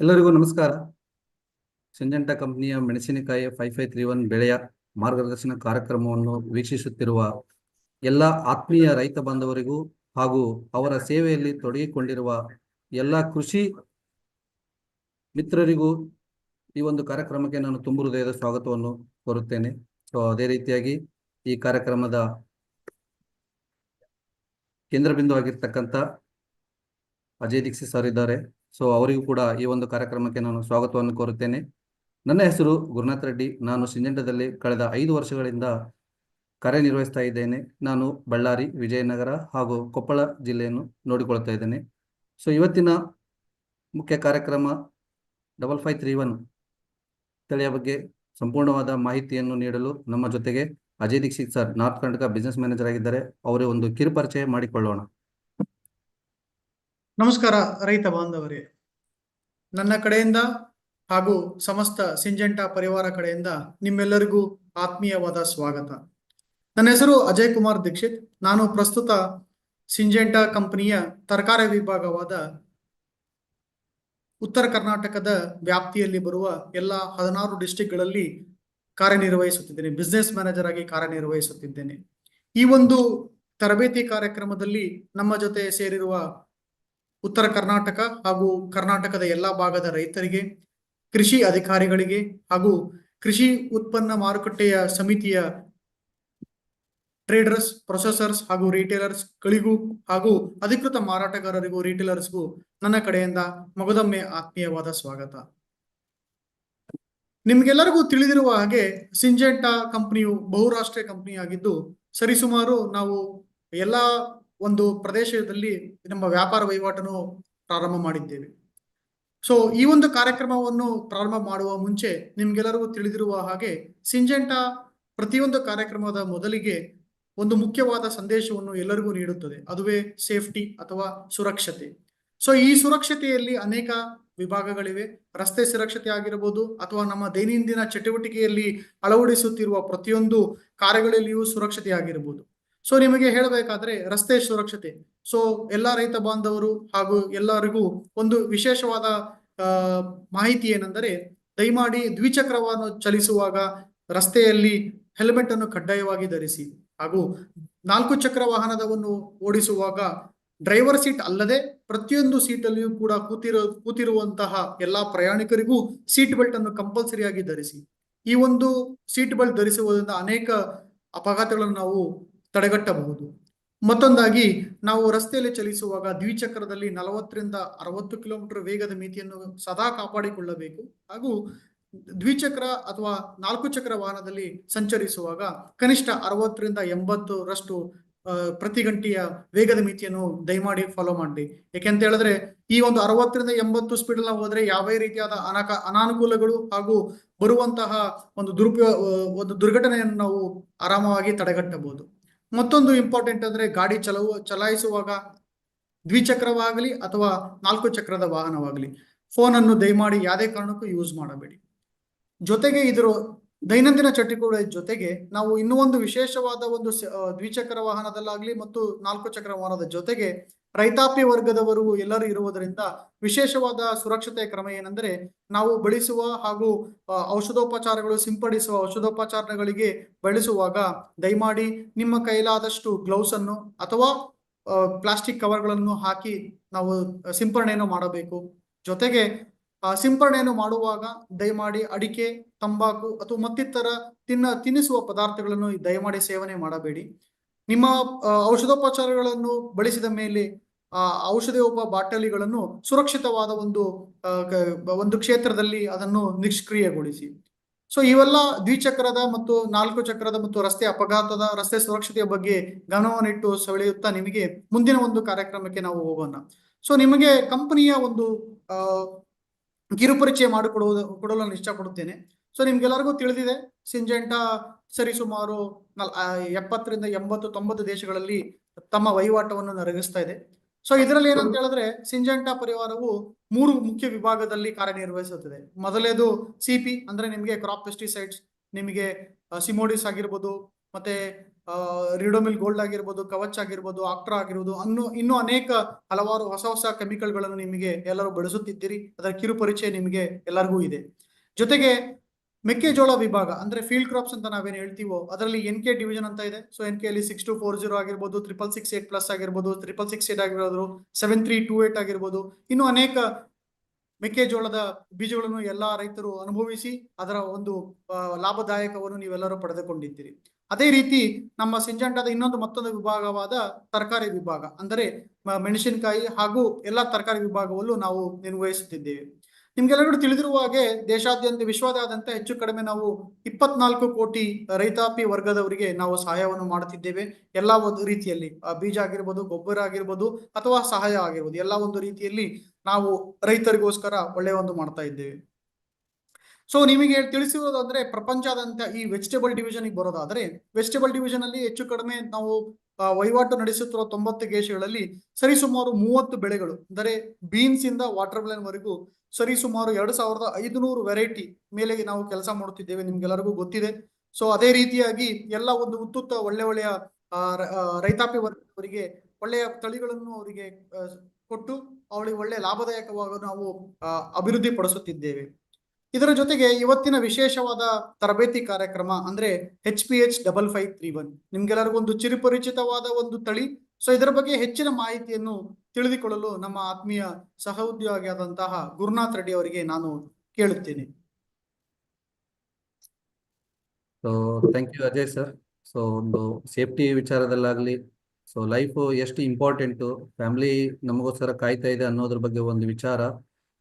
ಎಲ್ಲರಿಗೂ ನಮಸ್ಕಾರ. ಸಿಂಜೆಂಟಾ ಕಂಪನಿಯ ಮೆಣಸಿನಕಾಯಿ ಫೈವ್ ಫೈವ್ ತ್ರೀ ಒನ್ ಬೆಳೆಯ ಮಾರ್ಗದರ್ಶನ ಕಾರ್ಯಕ್ರಮವನ್ನು ವೀಕ್ಷಿಸುತ್ತಿರುವ ಎಲ್ಲ ಆತ್ಮೀಯ ರೈತ ಬಾಂಧವರಿಗೂ ಹಾಗೂ ಅವರ ಸೇವೆಯಲ್ಲಿ ತೊಡಗಿಕೊಂಡಿರುವ ಎಲ್ಲ ಕೃಷಿ ಮಿತ್ರರಿಗೂ ಈ ಒಂದು ಕಾರ್ಯಕ್ರಮಕ್ಕೆ ನಾನು ತುಂಬು ಹೃದಯದ ಸ್ವಾಗತವನ್ನು ಕೋರುತ್ತೇನೆ. ಸೊ ಅದೇ ರೀತಿಯಾಗಿ ಈ ಕಾರ್ಯಕ್ರಮದ ಕೇಂದ್ರ ಬಿಂದು ಆಗಿರ್ತಕ್ಕಂಥ ಅಜಯ್ ದೀಕ್ಷಿತ್ ಸರ್ ಇದ್ದಾರೆ. ಸೊ ಅವರಿಗೂ ಕೂಡ ಈ ಒಂದು ಕಾರ್ಯಕ್ರಮಕ್ಕೆ ನಾನು ಸ್ವಾಗತವನ್ನು ಕೋರುತ್ತೇನೆ. ನನ್ನ ಹೆಸರು ಗುರುನಾಥ್ ರೆಡ್ಡಿ. ನಾನು ಸಿಂಜೆಂಡದಲ್ಲಿ ಕಳೆದ ಐದು ವರ್ಷಗಳಿಂದ ಕಾರ್ಯನಿರ್ವಹಿಸ್ತಾ ಇದ್ದೇನೆ. ನಾನು ಬಳ್ಳಾರಿ, ವಿಜಯನಗರ ಹಾಗೂ ಕೊಪ್ಪಳ ಜಿಲ್ಲೆಯನ್ನು ನೋಡಿಕೊಳ್ತಾ ಇದ್ದೇನೆ. ಸೊ ಇವತ್ತಿನ ಮುಖ್ಯ ಕಾರ್ಯಕ್ರಮ ಡಬಲ್ ಫೈವ್ ತ್ರೀ ಒನ್ ತಳಿಯ ಬಗ್ಗೆ ಸಂಪೂರ್ಣವಾದ ಮಾಹಿತಿಯನ್ನು ನೀಡಲು ನಮ್ಮ ಜೊತೆಗೆ Ajay Dixit sir, north Karnataka business manager ಆಗಿದ್ದಾರೆ. ಅವರೇ ಒಂದು ಕಿರುಪರಿಚಯ ಮಾಡಿಕೊಳ್ಳೋಣ. ನಮಸ್ಕಾರ, ರೈತ ಬಾಂಧವರೇ. ನನ್ನ ಕಡೆಯಿಂದ ಹಾಗೂ ಸಮಸ್ತ ಸಿಂಜೆಂಟಾ ಪರಿವಾರ ಕಡೆಯಿಂದ ನಿಮ್ಮೆಲ್ಲರಿಗೂ ಆತ್ಮೀಯವಾದ ಸ್ವಾಗತ. ನನ್ನ ಹೆಸರು ಅಜಯ್ ಕುಮಾರ್ ದೀಕ್ಷಿತ್. ನಾನು ಪ್ರಸ್ತುತ ಸಿಂಜೆಂಟಾ ಕಂಪನಿಯ ತರಕಾರಿ ವಿಭಾಗವಾದ ಉತ್ತರ ಕರ್ನಾಟಕದ ವ್ಯಾಪ್ತಿಯಲ್ಲಿ ಬರುವ ಎಲ್ಲ ಹದಿನಾರು ಡಿಸ್ಟಿಕ್ಗಳಲ್ಲಿ ಕಾರ್ಯನಿರ್ವಹಿಸುತ್ತಿದ್ದೇನೆ. ಬಿಸ್ನೆಸ್ ಮ್ಯಾನೇಜರ್ ಆಗಿ ಕಾರ್ಯನಿರ್ವಹಿಸುತ್ತಿದ್ದೇನೆ. ಈ ಒಂದು ತರಬೇತಿ ಕಾರ್ಯಕ್ರಮದಲ್ಲಿ ನಮ್ಮ ಜೊತೆ ಸೇರಿರುವ ಉತ್ತರ ಕರ್ನಾಟಕ ಹಾಗೂ ಕರ್ನಾಟಕದ ಎಲ್ಲಾ ಭಾಗದ ರೈತರಿಗೆ, ಕೃಷಿ ಅಧಿಕಾರಿಗಳಿಗೆ ಹಾಗೂ ಕೃಷಿ ಉತ್ಪನ್ನ ಮಾರುಕಟ್ಟೆಯ ಸಮಿತಿಯ ಟ್ರೇಡರ್ಸ್, ಪ್ರೊಸೆಸರ್ಸ್ ಹಾಗೂ ರಿಟೇಲರ್ಸ್ ಗಳಿಗೂ ಹಾಗೂ ಅಧಿಕೃತ ಮಾರಾಟಗಾರರಿಗೂ, ರಿಟೇಲರ್ಸ್ಗೂ ನನ್ನ ಕಡೆಯಿಂದ ಮಗದೊಮ್ಮೆ ಆತ್ಮೀಯವಾದ ಸ್ವಾಗತ. ನಿಮ್ಗೆಲ್ಲರಿಗೂ ತಿಳಿದಿರುವ ಹಾಗೆ ಸಿಂಜೆಂಟಾ ಕಂಪನಿಯು ಬಹುರಾಷ್ಟ್ರೀಯ ಕಂಪನಿಯಾಗಿದ್ದು, ಸರಿಸುಮಾರು ನಾವು ಎಲ್ಲಾ ಒಂದು ಪ್ರದೇಶದಲ್ಲಿ ನಮ್ಮ ವ್ಯಾಪಾರ ವಹಿವಾಟನ್ನು ಪ್ರಾರಂಭ ಮಾಡಿದ್ದೇವೆ. ಸೊ ಈ ಒಂದು ಕಾರ್ಯಕ್ರಮವನ್ನು ಪ್ರಾರಂಭ ಮಾಡುವ ಮುಂಚೆ ನಿಮ್ಗೆಲ್ಲರಿಗೂ ತಿಳಿದಿರುವ ಹಾಗೆ ಸಿಂಜೆಂಟಾ ಪ್ರತಿಯೊಂದು ಕಾರ್ಯಕ್ರಮದ ಮೊದಲಿಗೆ ಒಂದು ಮುಖ್ಯವಾದ ಸಂದೇಶವನ್ನು ಎಲ್ಲರಿಗೂ ನೀಡುತ್ತದೆ. ಅದುವೇ ಸೇಫ್ಟಿ ಅಥವಾ ಸುರಕ್ಷತೆ. ಸೊ ಈ ಸುರಕ್ಷತೆಯಲ್ಲಿ ಅನೇಕ ವಿಭಾಗಗಳಿವೆ. ರಸ್ತೆ ಸುರಕ್ಷತೆ ಆಗಿರಬಹುದು ಅಥವಾ ನಮ್ಮ ದೈನಂದಿನ ಚಟುವಟಿಕೆಯಲ್ಲಿ ಅಳವಡಿಸುತ್ತಿರುವ ಪ್ರತಿಯೊಂದು ಕಾರ್ಯಗಳಲ್ಲಿಯೂ ಸುರಕ್ಷತೆ ಆಗಿರಬಹುದು ಸೊ ನಿಮಗೆ ಹೇಳಬೇಕಾದ್ರೆ ರಸ್ತೆ ಸುರಕ್ಷತೆ. ಸೊ ಎಲ್ಲಾ ರೈತ ಬಾಂಧವರು ಹಾಗೂ ಎಲ್ಲರಿಗೂ ಒಂದು ವಿಶೇಷವಾದ ಮಾಹಿತಿ ಏನೆಂದರೆ ದಯಮಾಡಿ ದ್ವಿಚಕ್ರವನ್ನು ಚಲಿಸುವಾಗ ರಸ್ತೆಯಲ್ಲಿ ಹೆಲ್ಮೆಟ್ ಅನ್ನು ಕಡ್ಡಾಯವಾಗಿ ಧರಿಸಿ ಹಾಗೂ ನಾಲ್ಕು ಚಕ್ರ ವಾಹನದವನ್ನು ಓಡಿಸುವಾಗ ಡ್ರೈವರ್ ಸೀಟ್ ಅಲ್ಲದೆ ಪ್ರತಿಯೊಂದು ಸೀಟಲ್ಲಿಯೂ ಕೂಡ ಕೂತಿರೋ, ಕೂತಿರುವಂತಹ ಎಲ್ಲಾ ಪ್ರಯಾಣಿಕರಿಗೂ ಸೀಟ್ ಬೆಲ್ಟ್ ಅನ್ನು ಕಂಪಲ್ಸರಿಯಾಗಿ ಧರಿಸಿ. ಈ ಒಂದು ಸೀಟ್ ಬೆಲ್ಟ್ ಧರಿಸುವುದರಿಂದ ಅನೇಕ ಅಪಘಾತಗಳನ್ನು ನಾವು ತಡೆಗಟ್ಟಬಹುದು. ಮತ್ತೊಂದಾಗಿ, ನಾವು ರಸ್ತೆಯಲ್ಲಿ ಚಲಿಸುವಾಗ ದ್ವಿಚಕ್ರದಲ್ಲಿ ನಲವತ್ತರಿಂದ ಅರವತ್ತು ಕಿಲೋಮೀಟರ್ ವೇಗದ ಮಿತಿಯನ್ನು ಸದಾ ಕಾಪಾಡಿಕೊಳ್ಳಬೇಕು. ಹಾಗೂ ದ್ವಿಚಕ್ರ ಅಥವಾ ನಾಲ್ಕು ಚಕ್ರ ವಾಹನದಲ್ಲಿ ಸಂಚರಿಸುವಾಗ ಕನಿಷ್ಠ ಅರವತ್ತರಿಂದ ಎಂಬತ್ತರಷ್ಟು ಪ್ರತಿ ಗಂಟೆಯ ವೇಗದ ಮಿತಿಯನ್ನು ದಯಮಾಡಿ ಫಾಲೋ ಮಾಡಿ. ಯಾಕೆಂತ ಹೇಳಿದ್ರೆ, ಈ ಒಂದು ಅರವತ್ತರಿಂದ ಎಂಬತ್ತು ಸ್ಪೀಡ್ ನಾವು ಹೋದ್ರೆ ಯಾವ ರೀತಿಯಾದ ಅನಾಕ, ಅನಾನುಕೂಲಗಳು ಹಾಗೂ ಬರುವಂತಹ ಒಂದು ದುರುಪಯೋಗ ಒಂದು ದುರ್ಘಟನೆಯನ್ನು ನಾವು ಆರಾಮವಾಗಿ ತಡೆಗಟ್ಟಬಹುದು. ಮತ್ತೊಂದು ಇಂಪಾರ್ಟೆಂಟ್ ಅಂದ್ರೆ ಗಾಡಿ ಚಲವು, ಚಲಾಯಿಸುವಾಗ ದ್ವಿಚಕ್ರವಾಗಲಿ ಅಥವಾ ನಾಲ್ಕು ಚಕ್ರದ ವಾಹನವಾಗಲಿ ಫೋನ್ ಅನ್ನು ದಯಮಾಡಿ ಯಾವುದೇ ಕಾರಣಕ್ಕೂ ಯೂಸ್ ಮಾಡಬೇಡಿ. ಜೊತೆಗೆ ಇದರ ದೈನಂದಿನ ಚಟುವಟಿಕೆಗಳ ಜೊತೆಗೆ ನಾವು ಇನ್ನೂ ಒಂದು ವಿಶೇಷವಾದ ಒಂದು ದ್ವಿಚಕ್ರ ವಾಹನದಲ್ಲಾಗಲಿ ಮತ್ತು ನಾಲ್ಕು ಚಕ್ರ ವಾಹನದ ಜೊತೆಗೆ ರೈತಾಪಿ ವರ್ಗದವರು ಎಲ್ಲರೂ ಇರುವುದರಿಂದ ವಿಶೇಷವಾದ ಸುರಕ್ಷತೆ ಕ್ರಮ ಏನೆಂದರೆ ನಾವು ಬಳಸುವ ಹಾಗೂ ಔಷಧೋಪಚಾರಗಳು ಸಿಂಪಡಿಸುವ ಔಷಧೋಪಚಾರಗಳಿಗೆ ಬಳಸುವಾಗ ದಯಮಾಡಿ ನಿಮ್ಮ ಕೈಲಾದಷ್ಟು ಗ್ಲೌಸ್ ಅನ್ನು ಅಥವಾ ಪ್ಲಾಸ್ಟಿಕ್ ಕವರ್ಗಳನ್ನು ಹಾಕಿ ನಾವು ಸಿಂಪರಣೆಯನ್ನು ಮಾಡಬೇಕು. ಜೊತೆಗೆ ಸಿಂಪರಣೆಯನ್ನು ಮಾಡುವಾಗ ದಯಮಾಡಿ ಅಡಿಕೆ, ತಂಬಾಕು ಅಥವಾ ಮತ್ತಿತರ ತಿನ್ನ ತಿನ್ನಿಸುವ ಪದಾರ್ಥಗಳನ್ನು ದಯಮಾಡಿ ಸೇವನೆ ಮಾಡಬೇಡಿ. ನಿಮ್ಮ ಔಷಧೋಪಚಾರಗಳನ್ನು ಬಳಸಿದ ಮೇಲೆ ಆ ಔಷಧಿಯೋಪ ಬಾಟಲಿಗಳನ್ನು ಸುರಕ್ಷಿತವಾದ ಒಂದು ಒಂದು ಕ್ಷೇತ್ರದಲ್ಲಿ ಅದನ್ನು ನಿಷ್ಕ್ರಿಯಗೊಳಿಸಿ. ಸೊ ಇವೆಲ್ಲ ದ್ವಿಚಕ್ರದ ಮತ್ತು ನಾಲ್ಕು ಚಕ್ರದ ಮತ್ತು ರಸ್ತೆ ಅಪಘಾತದ, ರಸ್ತೆ ಸುರಕ್ಷತೆಯ ಬಗ್ಗೆ ಗಮನವನ್ನಿಟ್ಟು ಸೆಳೆಯುತ್ತಾ ನಿಮಗೆ ಮುಂದಿನ ಒಂದು ಕಾರ್ಯಕ್ರಮಕ್ಕೆ ನಾವು ಹೋಗೋಣ. ಸೊ ನಿಮಗೆ ಕಂಪನಿಯ ಒಂದು ಕಿರುಪರಿಚಯ ಮಾಡಿಕೊಡುವುದು, ಕೊಡಲು ನಾನು ಇಷ್ಟಪಡುತ್ತೇನೆ. ಸೊ ನಿಮ್ಗೆಲ್ಲರಿಗೂ ತಿಳಿದಿದೆ ಸಿಂಜೆಂಟಾ ಸರಿಸುಮಾರು ಎಪ್ಪತ್ತರಿಂದ ಎಂಬತ್ತು ತೊಂಬತ್ತು ದೇಶಗಳಲ್ಲಿ ತಮ್ಮ ವಹಿವಾಟವನ್ನು ನರಗಿಸ್ತಾ ಇದೆ. ಸೊ ಇದರಲ್ಲಿ ಏನಂತ ಹೇಳಿದ್ರೆ ಸಿಂಜೆಂಟಾ ಪರಿವಾರವು ಮೂರು ಮುಖ್ಯ ವಿಭಾಗದಲ್ಲಿ ಕಾರ್ಯನಿರ್ವಹಿಸುತ್ತದೆ. ಮೊದಲೇದು ಸಿಪಿ ಅಂದ್ರೆ ನಿಮಗೆ ಕ್ರಾಪ್ ಪೆಸ್ಟಿಸೈಡ್ಸ್ ನಿಮಗೆ ಸಿಮೋಡಿಸ್ ಆಗಿರ್ಬೋದು, ಮತ್ತೆ ರಿಡೋಮಿಲ್ ಗೋಲ್ಡ್ ಆಗಿರ್ಬೋದು ಕವಚ್ ಆಗಿರ್ಬೋದು ಆಕ್ಟ್ರಾ ಆಗಿರ್ಬೋದು, ಅನ್ನು, ಇನ್ನೂ ಅನೇಕ ಹಲವಾರು ಹೊಸ ಹೊಸ ಕೆಮಿಕಲ್ಗಳನ್ನು ನಿಮಗೆ ಎಲ್ಲರೂ ಬಳಸುತ್ತಿದ್ದೀರಿ. ಅದರ ಕಿರು ಪರಿಚಯ ನಿಮಗೆ ಎಲ್ಲರಿಗೂ ಇದೆ. ಜೊತೆಗೆ ಮೆಕ್ಕೆಜೋಳ ವಿಭಾಗ, ಅಂದ್ರೆ ಫೀಲ್ಡ್ ಕ್ರಾಪ್ಸ್ ಅಂತ ನಾವೇನು ಹೇಳ್ತೀವೋ, ಅದರಲ್ಲಿ ಎನ್ ಕೆ ಡಿವಿಷನ್ ಅಂತ ಇದೆ. ಸೊ ಎನ್ ಕೆ ಅಲ್ಲಿ ಸಿಕ್ಸ್ ಟು ಫೋರ್ ಜೀರೋ ಆಗಿರ್ಬೋದು ಟ್ರಿಪಲ್ ಸಿಕ್ಸ್ ಏಟ್ ಪ್ಲಸ್ ಆಗಿರ್ಬೋದು ಟ್ರಿಪಲ್ ಸಿಕ್ಸ್ ಏಟ್ ಆಗಿರೋದು ಸೆವೆನ್ ತ್ರೀ ಟೂ ಏಟ್ ಆಗಿರ್ಬೋದು. ಇನ್ನು ಅನೇಕ ಮೆಕ್ಕೆಜೋಳದ ಬೀಜಗಳನ್ನು ಎಲ್ಲ ರೈತರು ಅನುಭವಿಸಿ, ಅದರ ಒಂದು ಲಾಭದಾಯಕವನ್ನು ನೀವೆಲ್ಲರೂ ಪಡೆದುಕೊಂಡಿದ್ದೀರಿ. ಅದೇ ರೀತಿ ನಮ್ಮ ಸಿಂಜಂಟದ ಇನ್ನೊಂದು ಮತ್ತೊಂದು ವಿಭಾಗವಾದ ತರಕಾರಿ ವಿಭಾಗ, ಅಂದರೆ ಮೆಣಸಿನಕಾಯಿ ಹಾಗೂ ಎಲ್ಲ ತರಕಾರಿ ವಿಭಾಗವಲ್ಲೂ ನಾವು ನಿರ್ವಹಿಸುತ್ತಿದ್ದೇವೆ. ನಿಮ್ಗೆಲ್ಲರಿಗೂ ತಿಳಿದಿರುವ ಹಾಗೆ ದೇಶಾದ್ಯಂತ ವಿಶ್ವದಾದ್ಯಂತ ಹೆಚ್ಚು ಕಡಿಮೆ ನಾವು ಇಪ್ಪತ್ನಾಲ್ಕು ಕೋಟಿ ರೈತಾಪಿ ವರ್ಗದವರಿಗೆ ನಾವು ಸಹಾಯವನ್ನು ಮಾಡುತ್ತಿದ್ದೇವೆ. ಎಲ್ಲಾ ಒಂದು ರೀತಿಯಲ್ಲಿ ಬೀಜ ಆಗಿರ್ಬೋದು, ಗೊಬ್ಬರ ಆಗಿರ್ಬೋದು ಅಥವಾ ಸಹಾಯ ಆಗಿರ್ಬೋದು, ಎಲ್ಲಾ ಒಂದು ರೀತಿಯಲ್ಲಿ ನಾವು ರೈತರಿಗೋಸ್ಕರ ಒಳ್ಳೆಯ ಒಂದು ಮಾಡ್ತಾ ಇದ್ದೇವೆ. ಸೊ ನಿಮಗೆ ತಿಳಿಸಿರೋದಂದ್ರೆ ಪ್ರಪಂಚದಂತ ಈ ವೆಜಿಟೇಬಲ್ ಡಿವಿಷನ್ ಬರೋದಾದ್ರೆ ವೆಜಿಟೇಬಲ್ ಡಿವಿಷನ್ ಅಲ್ಲಿ ಹೆಚ್ಚು ಕಡಿಮೆ ನಾವು ವಹಿವಾಟು ನಡೆಸುತ್ತಿರುವ ತೊಂಬತ್ತು ದೇಶಗಳಲ್ಲಿ ಸರಿಸುಮಾರು ಮೂವತ್ತು ಬೆಳೆಗಳು, ಅಂದರೆ ಬೀನ್ಸ್ ಇಂದ ವಾಟರ್ ಮೆಲನ್ ವರೆಗೂ ಸರಿಸುಮಾರು ಎರಡು ಸಾವಿರದ ಐದುನೂರು ವೆರೈಟಿ ಮೇಲೆ ನಾವು ಕೆಲಸ ಮಾಡುತ್ತಿದ್ದೇವೆ, ನಿಮ್ಗೆಲ್ಲರಿಗೂ ಗೊತ್ತಿದೆ. ಸೊ ಅದೇ ರೀತಿಯಾಗಿ ಎಲ್ಲ ಒಂದು ಉತ್ತುತ್ತ ಒಳ್ಳೆ ಒಳ್ಳೆಯ ರೈತಾಪಿ ವರ್ಗದವರಿಗೆ ಒಳ್ಳೆಯ ತಳಿಗಳನ್ನು ಅವರಿಗೆ ಕೊಟ್ಟು ಅವಳಿಗೆ ಒಳ್ಳೆ ಲಾಭದಾಯಕವಾಗಿ ನಾವು ಅಭಿವೃದ್ಧಿ ಪಡಿಸುತ್ತಿದ್ದೇವೆ ಇದರ ಜೊತೆಗೆ ಇವತ್ತಿನ ವಿಶೇಷವಾದ ತರಬೇತಿ ಕಾರ್ಯಕ್ರಮ ಅಂದ್ರೆ H P H double five three one ನಿಮ್ಗೆಲ್ಲರಿಗೂ ಒಂದು ಚಿರುಪರಿಚಿತವಾದ ಒಂದು ತಳಿ ಸೊ ಇದರ ಬಗ್ಗೆ ಹೆಚ್ಚಿನ ಮಾಹಿತಿಯನ್ನು ತಿಳಿದುಕೊಳ್ಳಲು ನಮ್ಮ ಆತ್ಮೀಯ ಸಹೋದ್ಯೋಗಿಯಾದಂತಹ ಗುರುನಾಥ್ ರೆಡ್ಡಿ ಅವರಿಗೆ ನಾನು ಕೇಳುತ್ತೇನೆ. So thank you Ajay sir so ಒಂದು ಸೇಫ್ಟಿ ವಿಚಾರದಲ್ಲಾಗಲಿ ಸೊ ಲೈಫ್ ಎಷ್ಟು ಇಂಪಾರ್ಟೆಂಟ್ ಫ್ಯಾಮಿಲಿ ನಮಗೋಸ್ಕರ ಕಾಯ್ತಾ ಇದೆ ಅನ್ನೋದ್ರ ಬಗ್ಗೆ ಒಂದು ವಿಚಾರ.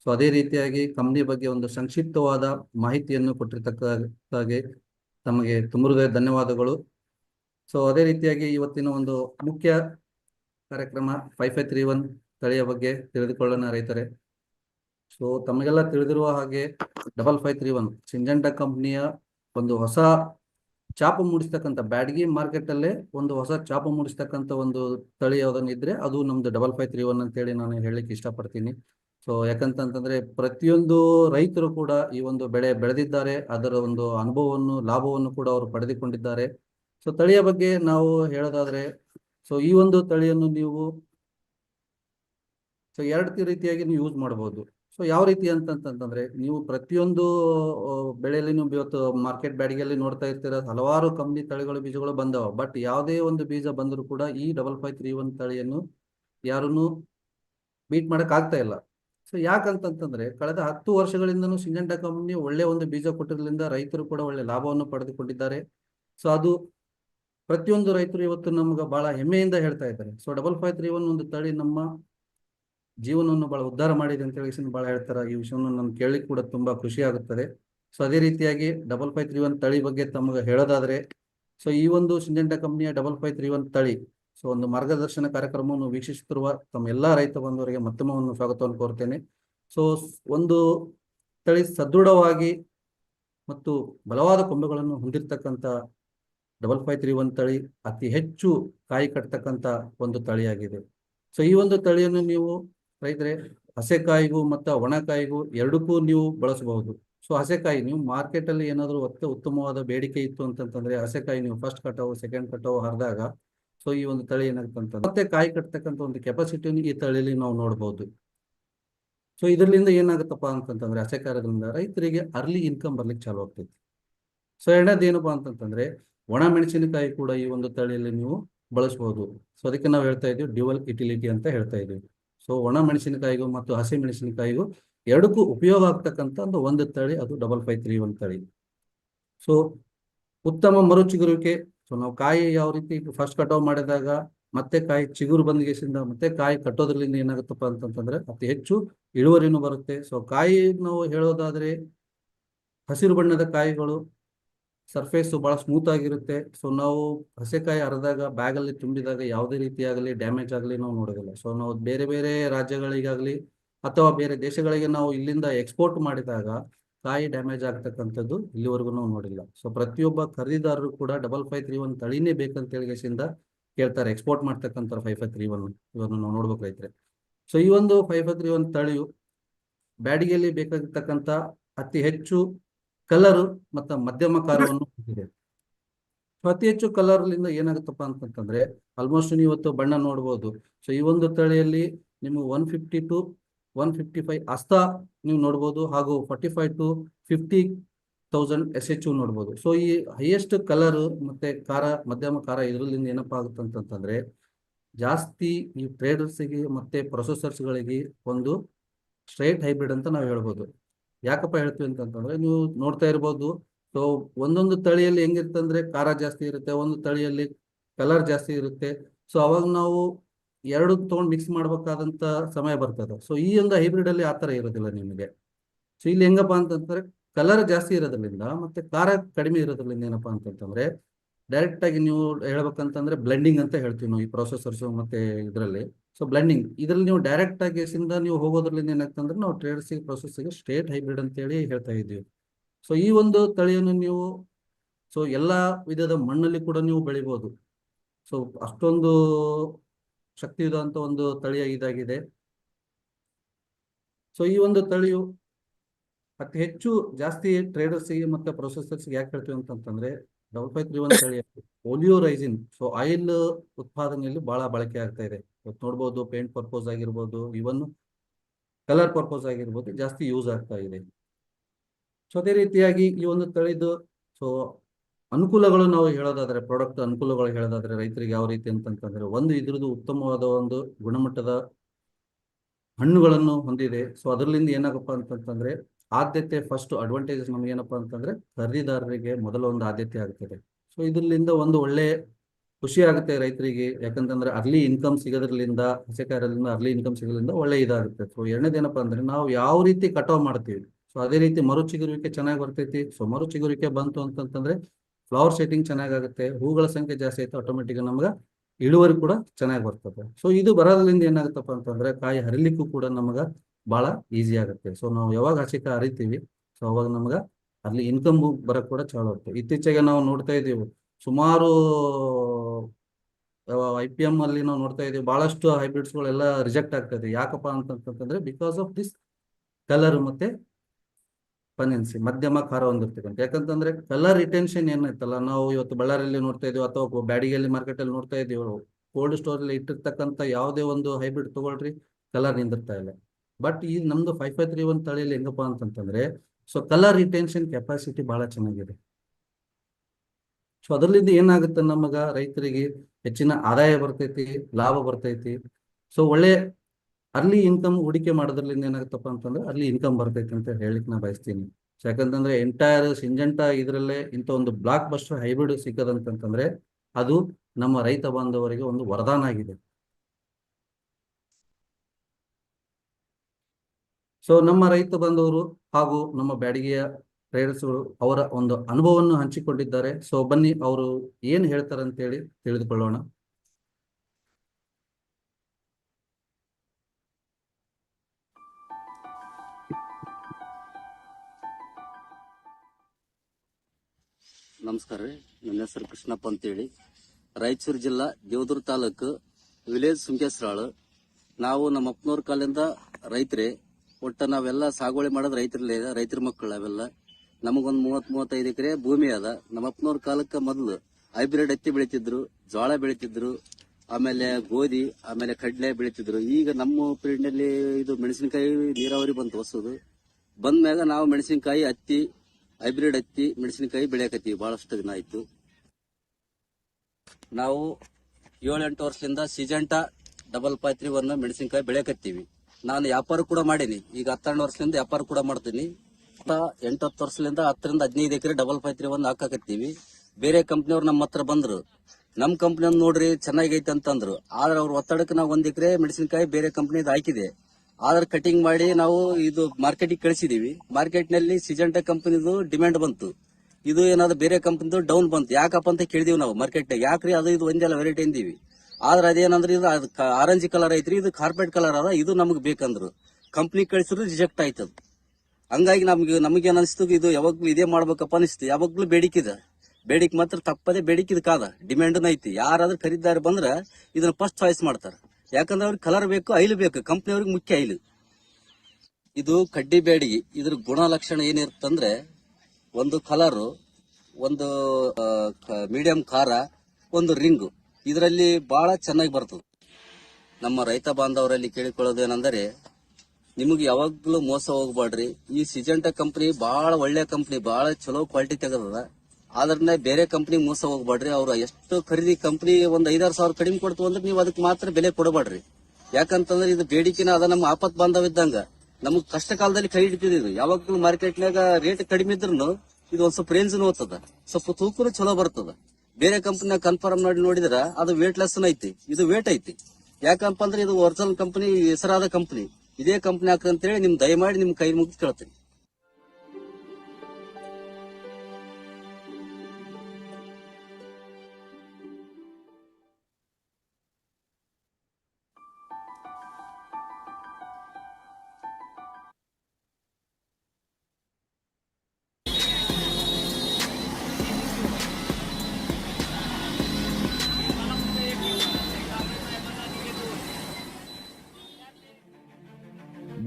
ಸೊ ಅದೇ ರೀತಿಯಾಗಿ ಕಂಪ್ನಿ ಬಗ್ಗೆ ಒಂದು ಸಂಕ್ಷಿಪ್ತವಾದ ಮಾಹಿತಿಯನ್ನು ಕೊಟ್ಟಿರ್ತಕ್ಕಾಗಿ ತಮಗೆ ತುಂಬ ಧನ್ಯವಾದಗಳು. ಸೊ ಅದೇ ರೀತಿಯಾಗಿ ಇವತ್ತಿನ ಒಂದು ಮುಖ್ಯ ಕಾರ್ಯಕ್ರಮ ಫೈವ್ ಫೈವ್ ತ್ರೀ ಒನ್ ತಳಿಯ ಬಗ್ಗೆ ತಿಳಿದುಕೊಳ್ಳೋಣ ರೈತರೆ. ಸೊ ತಮಗೆಲ್ಲ ತಿಳಿದಿರುವ ಹಾಗೆ double five three one Syngenta ಕಂಪ್ನಿಯ ಒಂದು ಹೊಸ ಚಾಪು ಮೂಡಿಸ್ತಕ್ಕಂಥ ಬ್ಯಾಡಗಿ ಮಾರ್ಕೆಟ್ ಅಲ್ಲೇ ಒಂದು ಹೊಸ ಚಾಪು ಮೂಡಿಸ್ತಕ್ಕಂಥ ಒಂದು ತಳಿ ಯಾವ್ದನ್ನ ಇದ್ರೆ ಅದು ನಮ್ದು ಡಬಲ್ ಫೈವ್ ತ್ರೀ ಒನ್ ಅಂತೇಳಿ ನಾನು ಹೇಳಲಿಕ್ಕೆ ಇಷ್ಟಪಡ್ತೀನಿ. ಸೊ ಯಾಕಂತಂತಂದ್ರೆ ಪ್ರತಿಯೊಂದು ರೈತರು ಕೂಡ ಈ ಒಂದು ಬೆಳೆ ಬೆಳೆದಿದ್ದಾರೆ. ಅದರ ಒಂದು ಅನುಭವವನ್ನು, ಲಾಭವನ್ನು ಕೂಡ ಅವರು ಪಡೆದುಕೊಂಡಿದ್ದಾರೆ. ಸೊ ತಳಿಯ ಬಗ್ಗೆ ನಾವು ಹೇಳೋದಾದ್ರೆ ಸೊ ಈ ಒಂದು ತಳಿಯನ್ನು ನೀವು ಸೊ ಎರಡು ರೀತಿಯಾಗಿ ನೀವು ಯೂಸ್ ಮಾಡಬಹುದು ಸೊ ಯಾವ ರೀತಿ ಅಂತಂತಂದ್ರೆ, ನೀವು ಪ್ರತಿಯೊಂದು ಬೆಳೆಯಲ್ಲಿ ನೀವು ಇವತ್ತು ಮಾರ್ಕೆಟ್ ಬ್ಯಾಡಿಗೆಯಲ್ಲಿ ನೋಡ್ತಾ ಇರ್ತೀರ, ಹಲವಾರು ಕಂಪ್ನಿ ತಳಿಗಳು, ಬೀಜಗಳು ಬಂದವ. ಬಟ್ ಯಾವುದೇ ಒಂದು ಬೀಜ ಬಂದರೂ ಕೂಡ ಈ ಡಬಲ್ ಫೈವ್ ತ್ರೀ ಒನ್ ತಳಿಯನ್ನು ಯಾರನ್ನು ಬೀಟ್ ಮಾಡಕ್ ಆಗ್ತಾ ಇಲ್ಲ. ಸೊ ಯಾಕಂತಂತಂದ್ರೆ, ಕಳೆದ ಹತ್ತು ವರ್ಷಗಳಿಂದನೂ ಸಿಂಗಂಡ ಕಂಪ್ನಿ ಒಳ್ಳೆ ಒಂದು ಬೀಜ ಕೊಟ್ಟಿರೋದ್ರಿಂದ ರೈತರು ಕೂಡ ಒಳ್ಳೆ ಲಾಭವನ್ನು ಪಡೆದುಕೊಂಡಿದ್ದಾರೆ. ಸೊ ಅದು ಪ್ರತಿಯೊಂದು ರೈತರು ಇವತ್ತು ನಮ್ಗೆ ಬಹಳ ಹೆಮ್ಮೆಯಿಂದ ಹೇಳ್ತಾ ಇದ್ದಾರೆ. So double five three one ಒಂದು ತಳಿ ನಮ್ಮ ಜೀವನವನ್ನು ಬಹಳ ಉದ್ಧಾರ ಮಾಡಿದೆ ಅಂತ ಹೇಳಿ ಬಹಳ ಹೇಳ್ತಾರೆ. ಈ ವಿಷಯವನ್ನು ನಾನು ಕೇಳಿ ಕೂಡ ತುಂಬಾ ಖುಷಿ ಆಗುತ್ತದೆ. ಸೊ ಅದೇ ರೀತಿಯಾಗಿ ಡಬಲ್ ಫೈವ್ ತ್ರೀ ಒನ್ ತಳಿ ಬಗ್ಗೆ ತಮಗೆ ಹೇಳೋದಾದ್ರೆ ಸೊ ಈ ಒಂದು ಸಿಂಜೆಂಟಾ ಕಂಪ್ನಿಯ ಡಬಲ್ ಫೈವ್ ತ್ರೀ ಒನ್ ತಳಿ ಸೊ ಒಂದು ಮಾರ್ಗದರ್ಶನ ಕಾರ್ಯಕ್ರಮವನ್ನು ವೀಕ್ಷಿಸುತ್ತಿರುವ ತಮ್ಮ ಎಲ್ಲಾ ರೈತ ಬಂಧುವರಿಗೆ ಮತ್ತೊಮ್ಮೆ ಒಂದು ಸ್ವಾಗತವನ್ನು ಕೋರ್ತೇನೆ. ಸೊ ಒಂದು ತಳಿ ಸದೃಢವಾಗಿ ಮತ್ತು ಬಲವಾದ ಕೊಂಬೆಗಳನ್ನು ಹೊಂದಿರತಕ್ಕಂತ ಡಬಲ್ ಫೈವ್ ತ್ರೀ ಒನ್ ತಳಿ ಅತಿ ಹೆಚ್ಚು ಕಾಯಿ ಕಟ್ತಕ್ಕಂತ ಒಂದು ತಳಿಯಾಗಿದೆ. ಸೊ ಈ ಒಂದು ತಳಿಯನ್ನು ನೀವು ರೈತರೆ, ಹಸೆಕಾಯಿಗೂ ಮತ್ತು ಒಣಕಾಯಿಗೂ ಎರಡಕ್ಕೂ ನೀವು ಬಳಸಬಹುದು. ಸೊ ಹಸೆಕಾಯಿ ನೀವು ಮಾರ್ಕೆಟ್ ಅಲ್ಲಿ ಏನಾದರೂ ಒತ್ತೆ ಉತ್ತಮವಾದ ಬೇಡಿಕೆ ಇತ್ತು ಅಂತಂತಂದ್ರೆ ಹಸೆಕಾಯಿ ನೀವು ಫಸ್ಟ್ ಕಟಾವು ಸೆಕೆಂಡ್ ಕಟಾವು ಹರಿದಾಗ ಸೊ ಈ ಒಂದು ತಳಿ ಏನಾಗುತ್ತೆ ಮತ್ತೆ ಕಾಯಿ ಕಟ್ತಕ್ಕಂಥ ಒಂದು ಕೆಪಾಸಿಟಿಯನ್ನು ಈ ತಳಿಯಲ್ಲಿ ನಾವು ನೋಡಬಹುದು ಸೊ ಇದರಿಂದ ಏನಾಗುತ್ತಪ್ಪ ಅಂತಂತಂದ್ರೆ ಹಸೆಕಾರದಿಂದ ರೈತರಿಗೆ ಅರ್ಲಿ ಇನ್ಕಮ್ ಬರ್ಲಿಕ್ಕೆ ಚಾಲು ಆಗ್ತೈತಿ. ಸೊ ಎರಡನೇದು ಏನಪ್ಪಾ ಅಂತಂತಂದ್ರೆ ಒಣ ಮೆಣಸಿನಕಾಯಿ ಕೂಡ ಈ ಒಂದು ತಳಿಯಲ್ಲಿ ನೀವು ಬಳಸಬಹುದು ಸೊ ಅದಕ್ಕೆ ನಾವು ಹೇಳ್ತಾ ಇದ್ದೀವಿ ಡ್ಯುವಲ್ ಯುಟಿಲಿಟಿ ಅಂತ ಹೇಳ್ತಾ ಇದ್ದೀವಿ. ಸೊ ಒಣ ಮೆಣಸಿನಕಾಯಿಗೂ ಮತ್ತು ಹಸಿ ಮೆಣಸಿನಕಾಯಿಗೂ ಎರಡಕ್ಕೂ ಉಪಯೋಗ ಆಗ್ತಕ್ಕಂಥ ಒಂದು ಒಂದು ತಳಿ ಅದು ಡಬಲ್ ಫೈವ್ ತ್ರೀ ಒನ್ ತಳಿ. ಸೊ ಉತ್ತಮ ಮರುಚಿಗುರುವಿಕೆ ಸೊ ನಾವು ಕಾಯಿ ಯಾವ ರೀತಿ ಫಸ್ಟ್ ಕಟಾವ್ ಮಾಡಿದಾಗ ಮತ್ತೆ ಕಾಯಿ ಚಿಗುರು ಬಂದಿಗೆಸಿಂದ ಮತ್ತೆ ಕಾಯಿ ಕಟ್ಟೋದ್ರಲ್ಲಿಂದ ಏನಾಗುತ್ತಪ್ಪ ಅಂತಂತಂದ್ರೆ ಅತಿ ಹೆಚ್ಚು ಇಳುವರಿನೂ ಬರುತ್ತೆ. ಸೊ ಕಾಯಿ ನಾವು ಹೇಳೋದಾದ್ರೆ ಹಸಿರು ಬಣ್ಣದ ಕಾಯಿಗಳು ಸರ್ಫೇಸ್ ಬಹಳ ಸ್ಮೂತ್ ಆಗಿರುತ್ತೆ. ಸೊ ನಾವು ಹಸೆಕಾಯಿ ಅರ್ದಾಗ ಬ್ಯಾಗ್ ಅಲ್ಲಿ ತುಂಬಿದಾಗ ಯಾವುದೇ ರೀತಿಯಾಗಲಿ ಡ್ಯಾಮೇಜ್ ಆಗಲಿ ನಾವು ನೋಡೋದಿಲ್ಲ. ಸೊ ನಾವು ಬೇರೆ ಬೇರೆ ರಾಜ್ಯಗಳಿಗಾಗಲಿ ಅಥವಾ ಬೇರೆ ದೇಶಗಳಿಗೆ ನಾವು ಇಲ್ಲಿಂದ ಎಕ್ಸ್ಪೋರ್ಟ್ ಮಾಡಿದಾಗ ಕಾಯಿ ಡ್ಯಾಮೇಜ್ ಆಗ್ತಕ್ಕಂಥದ್ದು ಇಲ್ಲಿವರೆಗೂ ನಾವು ನೋಡಿಲ್ಲ. ಸೊ ಪ್ರತಿಯೊಬ್ಬ ಖರೀದಿದಾರರು ಕೂಡ ಡಬಲ್ ಫೈವ್ ತ್ರೀ ಒನ್ ತಳಿನೇ ಬೇಕಂತ ಹೇಳಿಗೆಸಿಂದ ಕೇಳ್ತಾರೆ ಎಕ್ಸ್ಪೋರ್ಟ್ ಮಾಡ್ತಕ್ಕಂಥ ಫೈವ್ ಫೈವ್ ತ್ರೀ ಒನ್ ಇವನ್ನು ನಾವು ನೋಡ್ಬೇಕು ರೈತರೆ. ಸೊ ಈ ಒಂದು ಫೈವ್ ಫೈವ್ ತ್ರೀ ಒನ್ ತಳಿಯು ಬ್ಯಾಡಿಗೆಯಲ್ಲಿ ಬೇಕಾಗಿರ್ತಕ್ಕಂಥ ಅತಿ ಹೆಚ್ಚು ಕಲರು ಮತ್ತ ಮಧ್ಯಮ ಕಾರವನ್ನು ಹೊಂದಿದೆ. ಅತಿ ಹೆಚ್ಚು ಕಲರ್ಲಿಂದ ಏನಾಗುತ್ತಪ್ಪ ಅಂತಂತಂದ್ರೆ ಆಲ್ಮೋಸ್ಟ್ ನೀವು ಇವತ್ತು ಬಣ್ಣ ನೋಡ್ಬೋದು. ಸೊ ಈ ಒಂದು ತಳಿಯಲ್ಲಿ ನಿಮಗೆ one fifty two one fifty five ASTA ನೀವು ನೋಡ್ಬೋದು ಹಾಗೂ forty five two fifty thousand S H ನೋಡ್ಬೋದು. ಸೊ ಈ ಹೈಯೆಸ್ಟ್ ಕಲರ್ ಮತ್ತೆ ಖಾರ ಮಧ್ಯಮ ಖಾರ ಇದರಲ್ಲಿಂದ ಏನಪ್ಪಾ ಆಗುತ್ತೆ ಅಂತಂತಂದ್ರೆ ಜಾಸ್ತಿ ಈ ಟ್ರೇಡರ್ಸ್ಗೆ ಮತ್ತೆ ಪ್ರೊಸೆಸರ್ಸ್ಗಳಿಗೆ ಒಂದು ಸ್ಟ್ರೈಟ್ ಹೈಬ್ರಿಡ್ ಅಂತ ನಾವು ಹೇಳ್ಬೋದು. ಯಾಕಪ್ಪ ಹೇಳ್ತೀವಿ ಅಂತಂತಂದ್ರೆ, ನೀವು ನೋಡ್ತಾ ಇರ್ಬೋದು. ಸೊ ಒಂದೊಂದು ತಳಿಯಲ್ಲಿ ಹೆಂಗಿರ್ತಂದ್ರೆ, ಖಾರ ಜಾಸ್ತಿ ಇರುತ್ತೆ, ಒಂದು ತಳಿಯಲ್ಲಿ ಕಲರ್ ಜಾಸ್ತಿ ಇರುತ್ತೆ. ಸೊ ಅವಾಗ ನಾವು ಎರಡು ತಗೊಂಡು ಮಿಕ್ಸ್ ಮಾಡ್ಬೇಕಾದಂತ ಸಮಯ ಬರ್ತದೆ. ಸೊ ಈ ಒಂದು ಹೈಬ್ರಿಡ್ ಅಲ್ಲಿ ಆತರ ಇರೋದಿಲ್ಲ ನಿಮಗೆ. ಸೊ ಇಲ್ಲಿ ಹೆಂಗಪ್ಪ ಅಂತಂದ್ರೆ ಕಲರ್ ಜಾಸ್ತಿ ಇರೋದ್ರಿಂದ ಮತ್ತೆ ಖಾರ ಕಡಿಮೆ ಇರೋದ್ರಿಂದ ಏನಪ್ಪಾ ಅಂತಂತಂದ್ರೆ ಡೈರೆಕ್ಟ್ ಆಗಿ ನೀವು ಹೇಳ್ಬೇಕಂತಂದ್ರೆ ಬ್ಲೆಂಡಿಂಗ್ ಅಂತ ಹೇಳ್ತೀವಿ ನಾವು ಈ ಪ್ರೊಸೆಸರ್ಸ್ ಮತ್ತೆ ಇದರಲ್ಲಿ. ಸೊ ಬ್ಲೆಂಡಿಂಗ್ ಇದ್ರಲ್ಲಿ ನೀವು ಡೈರೆಕ್ಟ್ ಆಗಿ ಎಸಿಂದ ನೀವು ಹೋಗೋದ್ರಲ್ಲಿ ಏನಾಗ್ತಂದ್ರೆ ನಾವು ಟ್ರೇಡ್ಸಿಗೆ ಪ್ರೊಸೆಸ್ಗೆ ಸ್ಟೇಟ್ ಹೈಬ್ರಿಡ್ ಅಂತೇಳಿ ಹೇಳ್ತಾ ಇದ್ದೀವಿ. ಸೊ ಈ ಒಂದು ತಳಿಯನ್ನು ನೀವು ಸೊ ಎಲ್ಲ ವಿಧದ ಮಣ್ಣಲ್ಲಿ ಕೂಡ ನೀವು ಬೆಳಿಬೋದು. ಸೊ ಅಷ್ಟೊಂದು ಶಕ್ತಿಯುತ ಒಂದು ತಳಿಯ ಇದಾಗಿದೆ. ಸೊ ಈ ಒಂದು ತಳಿಯು ಅತಿ ಹೆಚ್ಚು ಜಾಸ್ತಿ ಟ್ರೇಡರ್ಸ್ಗೆ ಮತ್ತೆ ಪ್ರೊಸೆಸರ್ಸ್ಗೆ ಯಾಕೆ ಹೇಳ್ತೀವಿ ಅಂತಂತಂದ್ರೆ ಡಬಲ್ ಫೈವ್ ತ್ರೀ ಒನ್ ತಳಿ ಓಲಿಯೋರೈಸಿನ್ ಸೊ ಆಯಿಲ್ ಉತ್ಪಾದನೆಯಲ್ಲಿ ಬಹಳ ಬಳಕೆ ಆಗ್ತಾ ಇದೆ. ಇವತ್ತು ನೋಡ್ಬೋದು ಪೇಂಟ್ ಪರ್ಪೋಸ್ ಆಗಿರ್ಬೋದು ಇವನ್ ಕಲರ್ ಪರ್ಪೋಸ್ ಆಗಿರ್ಬೋದು, ಜಾಸ್ತಿ ಯೂಸ್ ಆಗ್ತಾ ಇದೆ. ಸೊ ಅದೇ ರೀತಿಯಾಗಿ ಈ ಒಂದು ತಳಿದು ಸೊ ಅನುಕೂಲಗಳು ನಾವು ಹೇಳೋದಾದ್ರೆ ಪ್ರಾಡಕ್ಟ್ ಅನುಕೂಲಗಳು ಹೇಳೋದಾದ್ರೆ ರೈತರಿಗೆ ಯಾವ ರೀತಿ ಅಂತಂತಂದ್ರೆ, ಒಂದು ಇದ್ರದ್ದು ಉತ್ತಮವಾದ ಒಂದು ಗುಣಮಟ್ಟದ ಹಣ್ಣುಗಳನ್ನು ಹೊಂದಿದೆ. ಸೊ ಅದರಲ್ಲಿಂದ ಏನಾಗಪ್ಪ ಅಂತಂತಂದ್ರೆ ಆದ್ಯತೆ ಫಸ್ಟ್ ಅಡ್ವಾಂಟೇಜಸ್ ನಮ್ಗೆ ಏನಪ್ಪಾ ಅಂತಂದ್ರೆ ಖರೀದಿದಾರರಿಗೆ ಮೊದಲ ಒಂದು ಆದ್ಯತೆ ಆಗ್ತದೆ. ಸೊ ಇದರಿಂದ ಒಂದು ಒಳ್ಳೆ ಖುಷಿ ಆಗುತ್ತೆ ರೈತರಿಗೆ, ಯಾಕಂತಂದ್ರೆ ಅರ್ಲಿ ಇನ್ಕಮ್ ಸಿಗೋದ್ರಲಿಂದ ಹಸೆಕಾರದಿಂದ ಅರ್ಲಿ ಇನ್ಕಮ್ ಸಿಗೋದ್ರಿಂದ ಒಳ್ಳೆ ಇದಾಗುತ್ತೆ. ಸೊ ಎರಡನೇದೇನಪ್ಪ ಅಂದ್ರೆ ನಾವು ಯಾವ ರೀತಿ ಕಟಾವ್ ಮಾಡ್ತೀವಿ. ಸೊ ಅದೇ ರೀತಿ ಮರು ಚಿಗುರುವಿಕೆ ಚೆನ್ನಾಗಿ ಬರ್ತೈತಿ. ಸೊ ಮರು ಚಿಗುರುವಿಕೆ ಬಂತು ಅಂತಂತಂದ್ರೆ ಫ್ಲವರ್ ಸೆಟ್ಟಿಂಗ್ ಚೆನ್ನಾಗಾಗುತ್ತೆ ಹೂಗಳ ಸಂಖ್ಯೆ ಜಾಸ್ತಿ ಆಯ್ತು ಆಟೋಮೆಟಿಕ್ ನಮ್ಗೆ ಇಳುವರಿ ಕೂಡ ಚೆನ್ನಾಗಿ ಬರ್ತದೆ. ಸೊ ಇದು ಬರೋದ್ರಿಂದ ಏನಾಗುತ್ತಪ್ಪ ಅಂತಂದ್ರೆ ಕಾಯಿ ಹರಿಲಿಕ್ಕೂ ಕೂಡ ನಮಗ ಬಹಳ ಈಸಿ ಆಗುತ್ತೆ. ಸೊ ನಾವು ಯಾವಾಗ ಹಸಿಕ ಅರಿತೀವಿ ಸೊ ಅವಾಗ ನಮ್ಗೆ ಅಲ್ಲಿ ಇನ್ಕಮ್ ಬರಕ್ ಕೂಡ ಚಾಲು ಆಗುತ್ತೆ ಇತ್ತೀಚೆಗೆ ನಾವು ನೋಡ್ತಾ ಇದೀವಿ ಸುಮಾರು ಐ ಪಿ ಎಂ ಅಲ್ಲಿ ನಾವು ನೋಡ್ತಾ ಇದೀವಿ ಬಹಳಷ್ಟು ಹೈಬ್ರಿಡ್ಸ್ ರಿಜೆಕ್ಟ್ ಆಗ್ತದೆ ಯಾಕಪ್ಪ ಅಂತಂತಂದ್ರೆ ಬಿಕಾಸ್ ಆಫ್ ದಿಸ್ ಕಲರ್ ಮತ್ತೆ ಪನೆನ್ಸಿ ಮಧ್ಯಮ ಖಾರ ಹೊಂದಿರ್ತಕ್ಕಂಥ. ಯಾಕಂತಂದ್ರೆ ಕಲರ್ ರಿಟೆನ್ಷನ್ ಏನೈತಲ್ಲ ನಾವು ಇವತ್ತು ಬಳ್ಳಾರಿಯಲ್ಲಿ ನೋಡ್ತಾ ಇದೀವಿ ಅಥವಾ ಬ್ಯಾಡಿಗೆಯಲ್ಲಿ ಮಾರ್ಕೆಟ್ ಅಲ್ಲಿ ನೋಡ್ತಾ ಇದೀವಿ ಕೋಲ್ಡ್ ಸ್ಟೋರ್ ಅಲ್ಲಿ ಇಟ್ಟಿರ್ತಕ್ಕಂಥ ಯಾವುದೇ ಒಂದು ಹೈಬ್ರಿಡ್ ತಗೊಳ್ರಿ ಕಲರ್ ನಿಂದಿರ್ತಾ ಇಲ್ಲ. ಬಟ್ ಈ ನಮ್ದು ಫೈವ್ ಫೈವ್ ತ್ರೀ ಒನ್ ತಳಿಯಲ್ಲಿ ಹೆಂಗಪ್ಪ ಅಂತಂತಂದ್ರೆ ಸೊ ಕಲರ್ ರಿಟೆನ್ಷನ್ ಕೆಪಾಸಿಟಿ ಬಹಳ ಚೆನ್ನಾಗಿದೆ. ಸೊ ಅದರಲ್ಲಿಂದ ಏನಾಗುತ್ತೆ ನಮಗ ರೈತರಿಗೆ ಹೆಚ್ಚಿನ ಆದಾಯ ಬರ್ತೈತಿ, ಲಾಭ ಬರ್ತೈತಿ. ಸೊ ಒಳ್ಳೆ ಅರ್ಲಿ ಇನ್ಕಮ್ ಹೂಡಿಕೆ ಮಾಡೋದ್ರಲ್ಲಿಂದ ಏನಾಗುತ್ತಪ್ಪ ಅಂತಂದ್ರೆ ಅರ್ಲಿ ಇನ್ಕಮ್ ಬರ್ತೈತಿ ಅಂತ ಹೇಳಿಕ್ ನಾ ಬಯಸ್ತೀನಿ. ಯಾಕಂತಂದ್ರೆ ಎಂಟೈರ್ ಸಿಂಜೆಂಟಾ ಇದರಲ್ಲೇ ಇಂಥ ಒಂದು ಬ್ಲಾಕ್ ಬಸ್ಟರ್ ಹೈಬ್ರಿಡ್ ಸಿಕ್ಕದಂತಂತಂದ್ರೆ ಅದು ನಮ್ಮ ರೈತ ಬಾಂಧವರಿಗೆ ಒಂದು ವರದಾನ ಆಗಿದೆ. ಸೊ ನಮ್ಮ ರೈತ ಬಂಧುವರು ಹಾಗೂ ನಮ್ಮ ಬ್ಯಾಡಿಗೆಯ ರೈಡರ್ಸ್ಗಳು ಅವರ ಒಂದು ಅನುಭವವನ್ನು ಹಂಚಿಕೊಂಡಿದ್ದಾರೆ. ಸೊ ಬನ್ನಿ ಅವರು ಏನ್ ಹೇಳ್ತಾರೆ ಅಂತೇಳಿ ತಿಳಿದುಕೊಳ್ಳೋಣ. ನಮಸ್ಕಾರ ರೀ. ನನ್ನ ಹೆಸರು ಕೃಷ್ಣಪ್ಪ ಅಂತೇಳಿ. ರಾಯಚೂರು ಜಿಲ್ಲಾ ದೇವದೂರ್ ತಾಲೂಕು ವಿಲೇಜ್ ಸುಂಕೇಶ್ರಾಳು ನಾವು ನಮ್ಮ ಅಪ್ಪನವ್ರ ಕಾಲಿಂದ ರೈತರೇ ಒಟ್ಟ ನಾವೆಲ್ಲ ಸಾಗುವಳಿ ಮಾಡೋದು ರೈತರಲ್ಲೇ, ರೈತರ ಮಕ್ಕಳು ಅವೆಲ್ಲ. ನಮಗೊಂದು ಮೂವತ್ ಮೂವತ್ತೈದು ಎಕರೆ ಭೂಮಿ ಅದ. ನಮ್ಮ ಅಪ್ಪನವ್ರ ಕಾಲಕ್ಕೆ ಮೊದಲು ಹೈಬ್ರಿಡ್ ಹತ್ತಿ ಬೆಳಿತಿದ್ರು ಜೋಳ ಬೆಳಿತಿದ್ರು, ಆಮೇಲೆ ಗೋಧಿ, ಆಮೇಲೆ ಕಡ್ಲೆ ಬೆಳಿತಿದ್ರು. ಈಗ ನಮ್ಮ ಪೀರಿಯಡ್ನಲ್ಲಿ ಇದು ಮೆಣಸಿನಕಾಯಿ ನೀರಾವರಿ ಬಂತು ಹೊಸದು ಬಂದ್ಮ್ಯಾಗ ನಾವು ಮೆಣಸಿನಕಾಯಿ ಹತ್ತಿ, ಹೈಬ್ರಿಡ್ ಹತ್ತಿ, ಮೆಣಸಿನಕಾಯಿ ಬೆಳೆಯಕತ್ತೀವಿ. ಬಹಳಷ್ಟು ದಿನ ಆಯ್ತು. ನಾವು ಏಳೆಂಟು ವರ್ಷದಿಂದ ಸಿಜೆಂಟಾ ಡಬಲ್ ಪಾತ್ರಿ ಒನ್ ಮೆಣಸಿನಕಾಯಿ ಬೆಳೆಯಕತ್ತೀವಿ. ನಾನು ವ್ಯಾಪಾರ ಕೂಡ ಮಾಡೀನಿ. ಈಗ ಹತ್ತೆರಡು ವರ್ಷದಿಂದ ವ್ಯಾಪಾರ ಕೂಡ ಮಾಡ್ತೀನಿ. ಎಂಟು ಹತ್ತು ವರ್ಷದಿಂದ ಹತ್ತರಿಂದ ಹದಿನೈದು ಎಕರೆ ಡಬಲ್ ಫೈವ್ ತ್ರೀ ಒಂದು ಹಾಕಾಕತ್ತೀವಿ. ಬೇರೆ ಕಂಪ್ನಿಯವ್ರು ನಮ್ಮ ಹತ್ರ ಬಂದ್ರು. ನಮ್ಮ ಕಂಪ್ನಿ ನೋಡ್ರಿ ಚೆನ್ನಾಗೈತೆ ಅಂತಂದ್ರು. ಆದ್ರೆ ಅವ್ರ ಒತ್ತಡಕ್ಕೆ ನಾವು ಒಂದ್ ಎಕರೆ ಮೆಣಸಿನಕಾಯಿ ಬೇರೆ ಕಂಪ್ನಿದ್ ಹಾಕಿದೆ. ಆದ್ರೆ ಕಟಿಂಗ್ ಮಾಡಿ ನಾವು ಇದು ಮಾರ್ಕೆಟಿಗೆ ಕಳಿಸಿದೀವಿ. ಮಾರ್ಕೆಟ್ನಲ್ಲಿ ಸಿಜೆಂಟ ಕಂಪನಿದು ಡಿಮ್ಯಾಂಡ್ ಬಂತು. ಇದು ಏನಾದ್ರು ಬೇರೆ ಕಂಪ್ನಿದು ಡೌನ್ ಬಂತು. ಯಾಕಪ್ಪ ಅಂತ ಕೇಳಿದೀವಿ ನಾವು ಮಾರ್ಕೆಟ್ ಯಾಕ್ರಿ ಅದು ಇದು ಒಂದೆಲ್ಲ ವೆರೈಟಿ ಅಂದೀವಿ. ಆದ್ರೆ ಅದೇನಂದ್ರೆ ಇದು ಆರೆಂಜ್ ಕಲರ್ ಐತ್ರಿ, ಇದು ಕಾರ್ಪೆಟ್ ಕಲರ್ ಅದ, ಇದು ನಮಗ್ ಬೇಕಂದ್ರು. ಕಂಪ್ನಿ ಕಳಿಸಿದ್ರು ರಿಜೆಕ್ಟ್ ಆಯ್ತದ. ಹಂಗಾಗಿ ನಮ್ಗೆ, ನಮಗೆ ಅನಿಸ್ತು, ಇದು ಯಾವಾಗ್ಲೂ ಇದೇ ಮಾಡ್ಬೇಕಪ್ಪ ಅನಿಸ್ತು. ಯಾವಾಗ್ಲೂ ಬೇಡಿಕಿದೆ. ಬೇಡಿಕೆ ಮಾತ್ರ ತಪ್ಪದೆ ಬೇಡಿಕೆ ಕಾದ. ಡಿಮ್ಯಾಂಡ್ ಐತಿ ಯಾರಾದ್ರೂ ಖರೀದಾರ ಬಂದ್ರೆ ಇದನ್ನ ಫಸ್ಟ್ ಚಾಯ್ಸ್ ಮಾಡ್ತಾರೆ. ಯಾಕಂದ್ರೆ ಅವ್ರಿಗೆ ಕಲರ್ ಬೇಕು, ಐಲು ಬೇಕು. ಕಂಪ್ನಿಯವ್ರಿಗೆ ಮುಖ್ಯ ಐಲು. ಇದು ಕಡ್ಡಿ ಬೇಡಿಗೆ ಇದ್ರ ಗುಣಲಕ್ಷಣ ಏನಿರುತ್ತಂದ್ರೆ ಒಂದು ಕಲರು ಒಂದು ಮೀಡಿಯಂ ಖಾರ ಒಂದು ರಿಂಗ್. ಇದರಲ್ಲಿ ಬಹಳ ಚೆನ್ನಾಗಿ ಬರ್ತದೆ. ನಮ್ಮ ರೈತ ಬಾಂಧವರಲ್ಲಿ ಕೇಳಿಕೊಳ್ಳೋದು ಏನಂದರೆ ನಿಮಗೆ ಯಾವಾಗಲೂ ಮೋಸ ಹೋಗಬಾಡ್ರಿ. ಈ ಸಿಜೆಂಟ ಕಂಪನಿ ಬಹಳ ಒಳ್ಳೆ ಕಂಪನಿ ಬಹಳ ಚಲೋ ಕ್ವಾಲಿಟಿ ತೆಗದದ. ಆದ್ರೆ ಬೇರೆ ಕಂಪನಿ ಮೋಸ ಹೋಗ್ಬೇಡ್ರಿ. ಅವ್ರು ಎಷ್ಟು ಖರೀದಿ ಕಂಪನಿ ಒಂದ್ ಐದಾರು ಸಾವಿರ ಕಡಿಮೆ ಕೊಡ್ತು ಅಂದ್ರೆ ನೀವು ಅದಕ್ಕೆ ಮಾತ್ರ ಬೆಲೆ ಕೊಡಬಾಡ್ರಿ. ಯಾಕಂತಂದ್ರೆ ಇದು ಬೇಡಿಕೆನ ಅದ ನಮ್ಮ ಆಪತ್ ಬಾಂಧವ ಇದ್ದಂಗ. ನಮಗ್ ಕಷ್ಟ ಕಾಲದಲ್ಲಿ ಕೈ ಹಿಡಿತದೆ ಇದು. ಯಾವಾಗಲೂ ಮಾರ್ಕೆಟ್ನಾಗ ರೇಟ್ ಕಡಿಮೆ ಇದ್ರು ಇದು ಒಂದ್ ಸ್ವಲ್ಪ ರೇಂಜ್ ಓದ್ತದ ಸ್ವಲ್ಪ ತೂಕನು ಚಲೋ ಬರ್ತದ. ಬೇರೆ ಕಂಪನಿನ ಕನ್ಫರ್ಮ್ ಮಾಡಿ ನೋಡಿದ್ರ ಅದು ವೇಟ್ ಲೆಸ್ ಐತಿ. ಇದು ವೇಟ್ ಐತಿ. ಯಾಕಂತಂದ್ರೆ ಇದು ಒರಿಜಿನಲ್ ಕಂಪನಿ ಹೆಸರಾದ ಕಂಪನಿ ಇದೇ ಕಂಪನಿ ಅಂತ ಹೇಳಿ ನಿಮ್ ದಯಮಾಡಿ ನಿಮ್ ಕೈ ಮುಗಿದು ಕೇಳ್ತೀನಿ.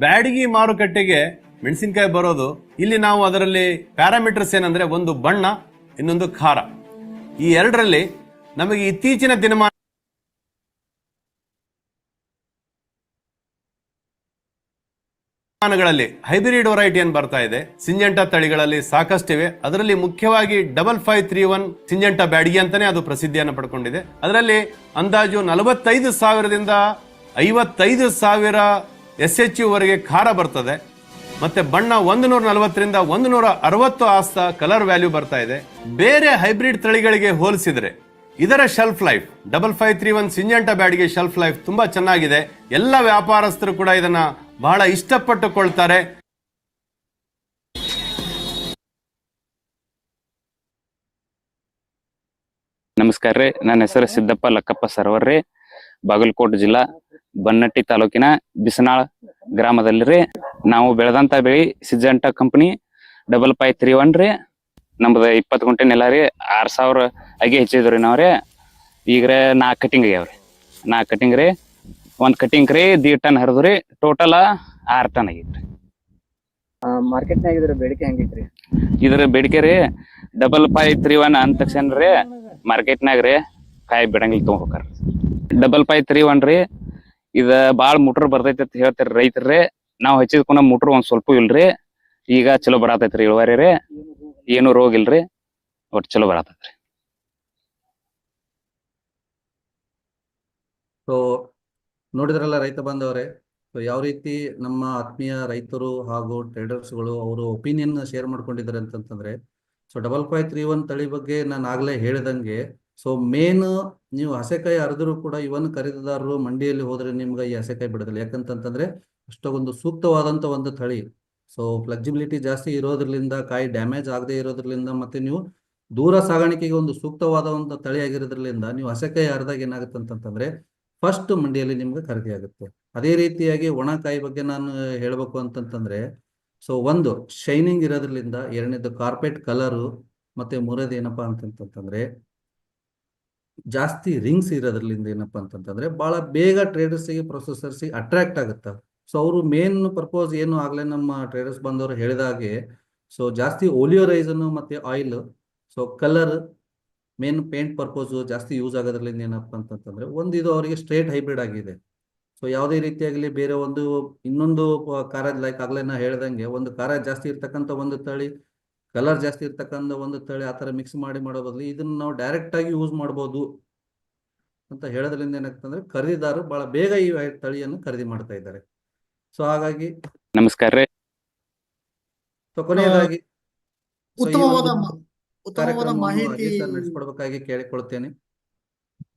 ಬ್ಯಾಡಗಿ ಮಾರುಕಟ್ಟೆಗೆ ಮೆಣಸಿನಕಾಯಿ ಬರೋದು, ಇಲ್ಲಿ ನಾವು ಅದರಲ್ಲಿ ಪ್ಯಾರಾಮೀಟರ್ಸ್ ಏನಂದ್ರೆ ಒಂದು ಬಣ್ಣ, ಇನ್ನೊಂದು ಖಾರ. ಈ ಎರಡರಲ್ಲಿ ನಮಗೆ ಇತ್ತೀಚಿನ ದಿನಮಾನ ಮಾನಗಳಲ್ಲಿ ಹೈಬ್ರಿಡ್ ವೆರೈಟಿ ಏನ್ ಬರ್ತಾ ಇದೆ, ಸಿಂಜೆಂಟಾ ತಳಿಗಳಲ್ಲಿ ಸಾಕಷ್ಟಿವೆ ಅದರಲ್ಲಿ ಮುಖ್ಯವಾಗಿ double five three one Syngenta Byadgi ಅಂತಾನೆ ಅದು ಪ್ರಸಿದ್ಧಿಯನ್ನು ಪಡ್ಕೊಂಡಿದೆ. ಅದರಲ್ಲಿ ಅಂದಾಜು ನಲವತ್ತೈದು ಸಾವಿರದಿಂದ ಐವತ್ತೈದು ಸಾವಿರ ಎಸ್ ಎಚ್ ವರೆಗೆ ಖಾರ ಬರ್ತದೆ. ಮತ್ತೆ ಬಣ್ಣ ಒಂದು ನೂರ ನಲವತ್ತರಿಂದ ಒಂದು ನೂರ ಅರವತ್ತು ಆಸ್ತ ಕಲರ್ ವ್ಯಾಲ್ಯೂ ಬರ್ತಾ ಇದೆ. ಬೇರೆ ಹೈಬ್ರಿಡ್ ತಳಿಗಳಿಗೆ ಹೋಲಿಸಿದ್ರೆ ಇದರ shelf life double five three one Syngenta Byadgi shelf life ತುಂಬಾ ಚೆನ್ನಾಗಿದೆ. ಎಲ್ಲ ವ್ಯಾಪಾರಸ್ಥರು ಕೂಡ ಇದನ್ನ ಬಹಳ ಇಷ್ಟಪಟ್ಟುಕೊಳ್ತಾರೆ. ನಮಸ್ಕಾರ ರೀ. ನನ್ನ ಹೆಸರು ಸಿದ್ದಪ್ಪ ಲಕ್ಕಪ್ಪ ಸರ್ವರ್ ರೀ ಬಾಗಲಕೋಟೆ ಜಿಲ್ಲಾ ಬನ್ನಟ್ಟಿ ತಾಲೂಕಿನ ಬಿಸನಾಳ್ ಗ್ರಾಮದಲ್ಲಿ ರೀ ನಾವು ಬೆಳೆದಂತ ಬೆಳಿ Syngenta company double five three one ರೀ. ನಮ್ದು ಇಪ್ಪತ್ತು ಗುಂಟೆ ನೆಲ ರೀ. ಆರ್ ಸಾವಿರ ಅಗಿ ಹೆಚ್ಚಿದ್ರಿ ರೀ ರೀ ಈಗ ರೀ ನಾಲ್ಕು ಕಟಿಂಗ್ ಆಗ್ಯಾವ್ರಿ. ನಾಲ್ಕು ಕಟಿಂಗ್ ರೀ. ಒಂದ್ ಕಟಿಂಗ್ ರೀ ದಿ ಟನ್ ಹರಿದ್ರು ರೀ. ಟೋಟಲ್ ಆರ್ ಟನ್ ಆಗಿತ್ರಿ. ಮಾರ್ಕೆಟ್ನಾಗ ಇದ್ರ ಬೇಡಿಕೆ ಹೆಂಗೈತ್ರಿ? ಇದ್ರ ಬೇಡಿಕೆ ರೀ. ಡಬಲ್ ಫೈವ್ ತ್ರೀ ಒನ್ ಅಂದ ತಕ್ಷಣ ರೀ ಮಾರ್ಕೆಟ್ನಾಗ ರೀ ಕಾಯಿ ಬಿಡಂಗಿಲ್ಲ ತಗೋಬೇಕಾರ ಡಬಲ್ ಫೈವ್ ತ್ರೀ ಒನ್ ರೀ. ಇದ ಬಾಳ್ ಮುಟ್ರ್ ಬರ್ತೈತಿ ಅಂತ ಹೇಳ್ತಾರ ರೈತರ್ರಿ. ನಾವ್ ಹೆಚ್ಚಿದ್ಕೊಂಡ ಮುಟ್ರ್ ಒಂದ್ ಸ್ವಲ್ಪ ಇಲ್ರಿ. ಈಗ ಚಲೋ ಬರಾತೈತ್ರಿ ಇಳುವರಿ ರೀ. ಏನು ರೋಗ ಇಲ್ರಿ. ಒಟ್ ಚಲೋ ಬರಾತೈತ್ರಿ. ಸೊ ನೋಡಿದ್ರಲ್ಲ ರೈತ ಬಾಂಧವರೇ. ಸೊ ಯಾವ ರೀತಿ ನಮ್ಮ ಆತ್ಮೀಯ ರೈತರು ಹಾಗೂ ಟ್ರೇಡರ್ಸ್ಗಳು ಅವರು ಒಪಿನಿಯನ್ ಶೇರ್ ಮಾಡ್ಕೊಂಡಿದ್ದಾರೆ ಅಂತಂದ್ರೆ so double five three one ತಳಿ ಬಗ್ಗೆ ನಾನು ಆಗ್ಲೇ ಹೇಳಿದಂಗೆ ಸೊ ಮೇನ್ ನೀವು ಹಸೆಕಾಯಿ ಹರಿದ್ರು ಕೂಡ ಇವನ್ ಖರೀದಿದಾರರು ಮಂಡಿಯಲ್ಲಿ ಹೋದ್ರೆ ನಿಮ್ಗೆ ಈ ಹಸೆಕಾಯಿ ಬಿಡೋದಿಲ್ಲ. ಯಾಕಂತಂತಂದ್ರೆ ಅಷ್ಟೊಂದು ಸೂಕ್ತವಾದಂತ ಒಂದು ತಳಿ ಸೊ ಫ್ಲೆಕ್ಸಿಬಿಲಿಟಿ ಜಾಸ್ತಿ ಇರೋದ್ರಿಂದ ಕಾಯಿ ಡ್ಯಾಮೇಜ್ ಆಗದೆ ಇರೋದ್ರಿಂದ ಮತ್ತೆ ನೀವು ದೂರ ಸಾಗಾಣಿಕೆಗೆ ಒಂದು ಸೂಕ್ತವಾದ ಒಂದು ತಳಿ ಆಗಿರೋದ್ರಿಂದ ನೀವು ಹಸೆಕಾಯಿ ಹರಿದಾಗ ಏನಾಗುತ್ತೆ ಅಂತಂತಂದ್ರೆ ಫಸ್ಟ್ ಮಂಡಿಯಲ್ಲಿ ನಿಮ್ಗೆ ಖರೀದಿ ಆಗುತ್ತೆ. ಅದೇ ರೀತಿಯಾಗಿ ಒಣಕಾಯಿ ಬಗ್ಗೆ ನಾನು ಹೇಳ್ಬೇಕು ಅಂತಂತಂದ್ರೆ ಸೊ ಒಂದು ಶೈನಿಂಗ್ ಇರೋದ್ರಿಂದ ಎರಡನೇದು ಕಾರ್ಪೆಟ್ ಕಲರು ಮತ್ತೆ ಮೂರನೇದು ಏನಪ್ಪಾ ಅಂತಂತಂದ್ರೆ ಜಾಸ್ತಿ ರಿಂಗ್ಸ್ ಇರೋದ್ರಿಂದ ಏನಪ್ಪ ಅಂತಂತಂದ್ರೆ ಬಹಳ ಬೇಗ ಟ್ರೇಡರ್ಸಿಗೆ ಪ್ರೊಸೆಸರ್ಸಿಗೆ ಅಟ್ರಾಕ್ಟ್ ಆಗುತ್ತೆ? ಸೊ ಅವರು ಮೇನ್ ಪರ್ಪೋಸ್ ಏನು ಆಗಲೇ ನಮ್ಮ ಟ್ರೇಡರ್ಸ್ ಬಂದವರು ಹೇಳಿದಾಗೆ ಸೊ ಜಾಸ್ತಿ ಓಲಿಯೋರೈಸನ್ನು ಮತ್ತೆ oil so colour main paint purpose ಜಾಸ್ತಿ ಯೂಸ್ ಆಗೋದ್ರಿಂದ ಏನಪ್ಪ ಅಂತಂತಂದ್ರೆ ಒಂದು ಇದು ಅವರಿಗೆ ಸ್ಟ್ರೇಟ್ ಹೈಬ್ರಿಡ್ ಆಗಿದೆ. ಸೊ ಯಾವುದೇ ರೀತಿಯಾಗಲಿ ಬೇರೆ ಒಂದು ಇನ್ನೊಂದು ಕಾರ ಲೈಕ್ ಆಗಲೇ ನಾ ಹೇಳ್ದಂಗೆ, ಒಂದು ಕಾರ ಜಾಸ್ತಿ ಇರ್ತಕ್ಕಂಥ ಒಂದು ತಳಿ ಕಲರ್ ಜಾಸ್ತಿ ಇರ್ತಕ್ಕಂಥ ಒಂದು ತಳಿ ಆ ಥರ ಮಿಕ್ಸ್ ಮಾಡಿ ಮಾಡೋ ಬದಲು ಇದನ್ನ ನಾವು ಡೈರೆಕ್ಟ್ ಆಗಿ ಯೂಸ್ ಮಾಡ್ಬೋದು. ಅಂತ ಹೇಳೋದ್ರಿಂದ ಏನಾಗ್ತಂದ್ರೆ ಖರೀದಿದಾರರು ಬಹಳ ಬೇಗ ಈ ತಳಿಯನ್ನು ಖರೀದಿ ಮಾಡ್ತಾ ಇದ್ದಾರೆ. ಸೊ ಹಾಗಾಗಿ ನಮಸ್ಕಾರ ರೀ. ಸೊ ಕೊನೆಯದಾಗಿ ಉತ್ತಮವಾದ ಮಾಹಿತಿ ನಡೆಸ್ಕೊಡ್ಬೇಕಾಗಿ ಕೇಳಿಕೊಳ್ತೇನೆ.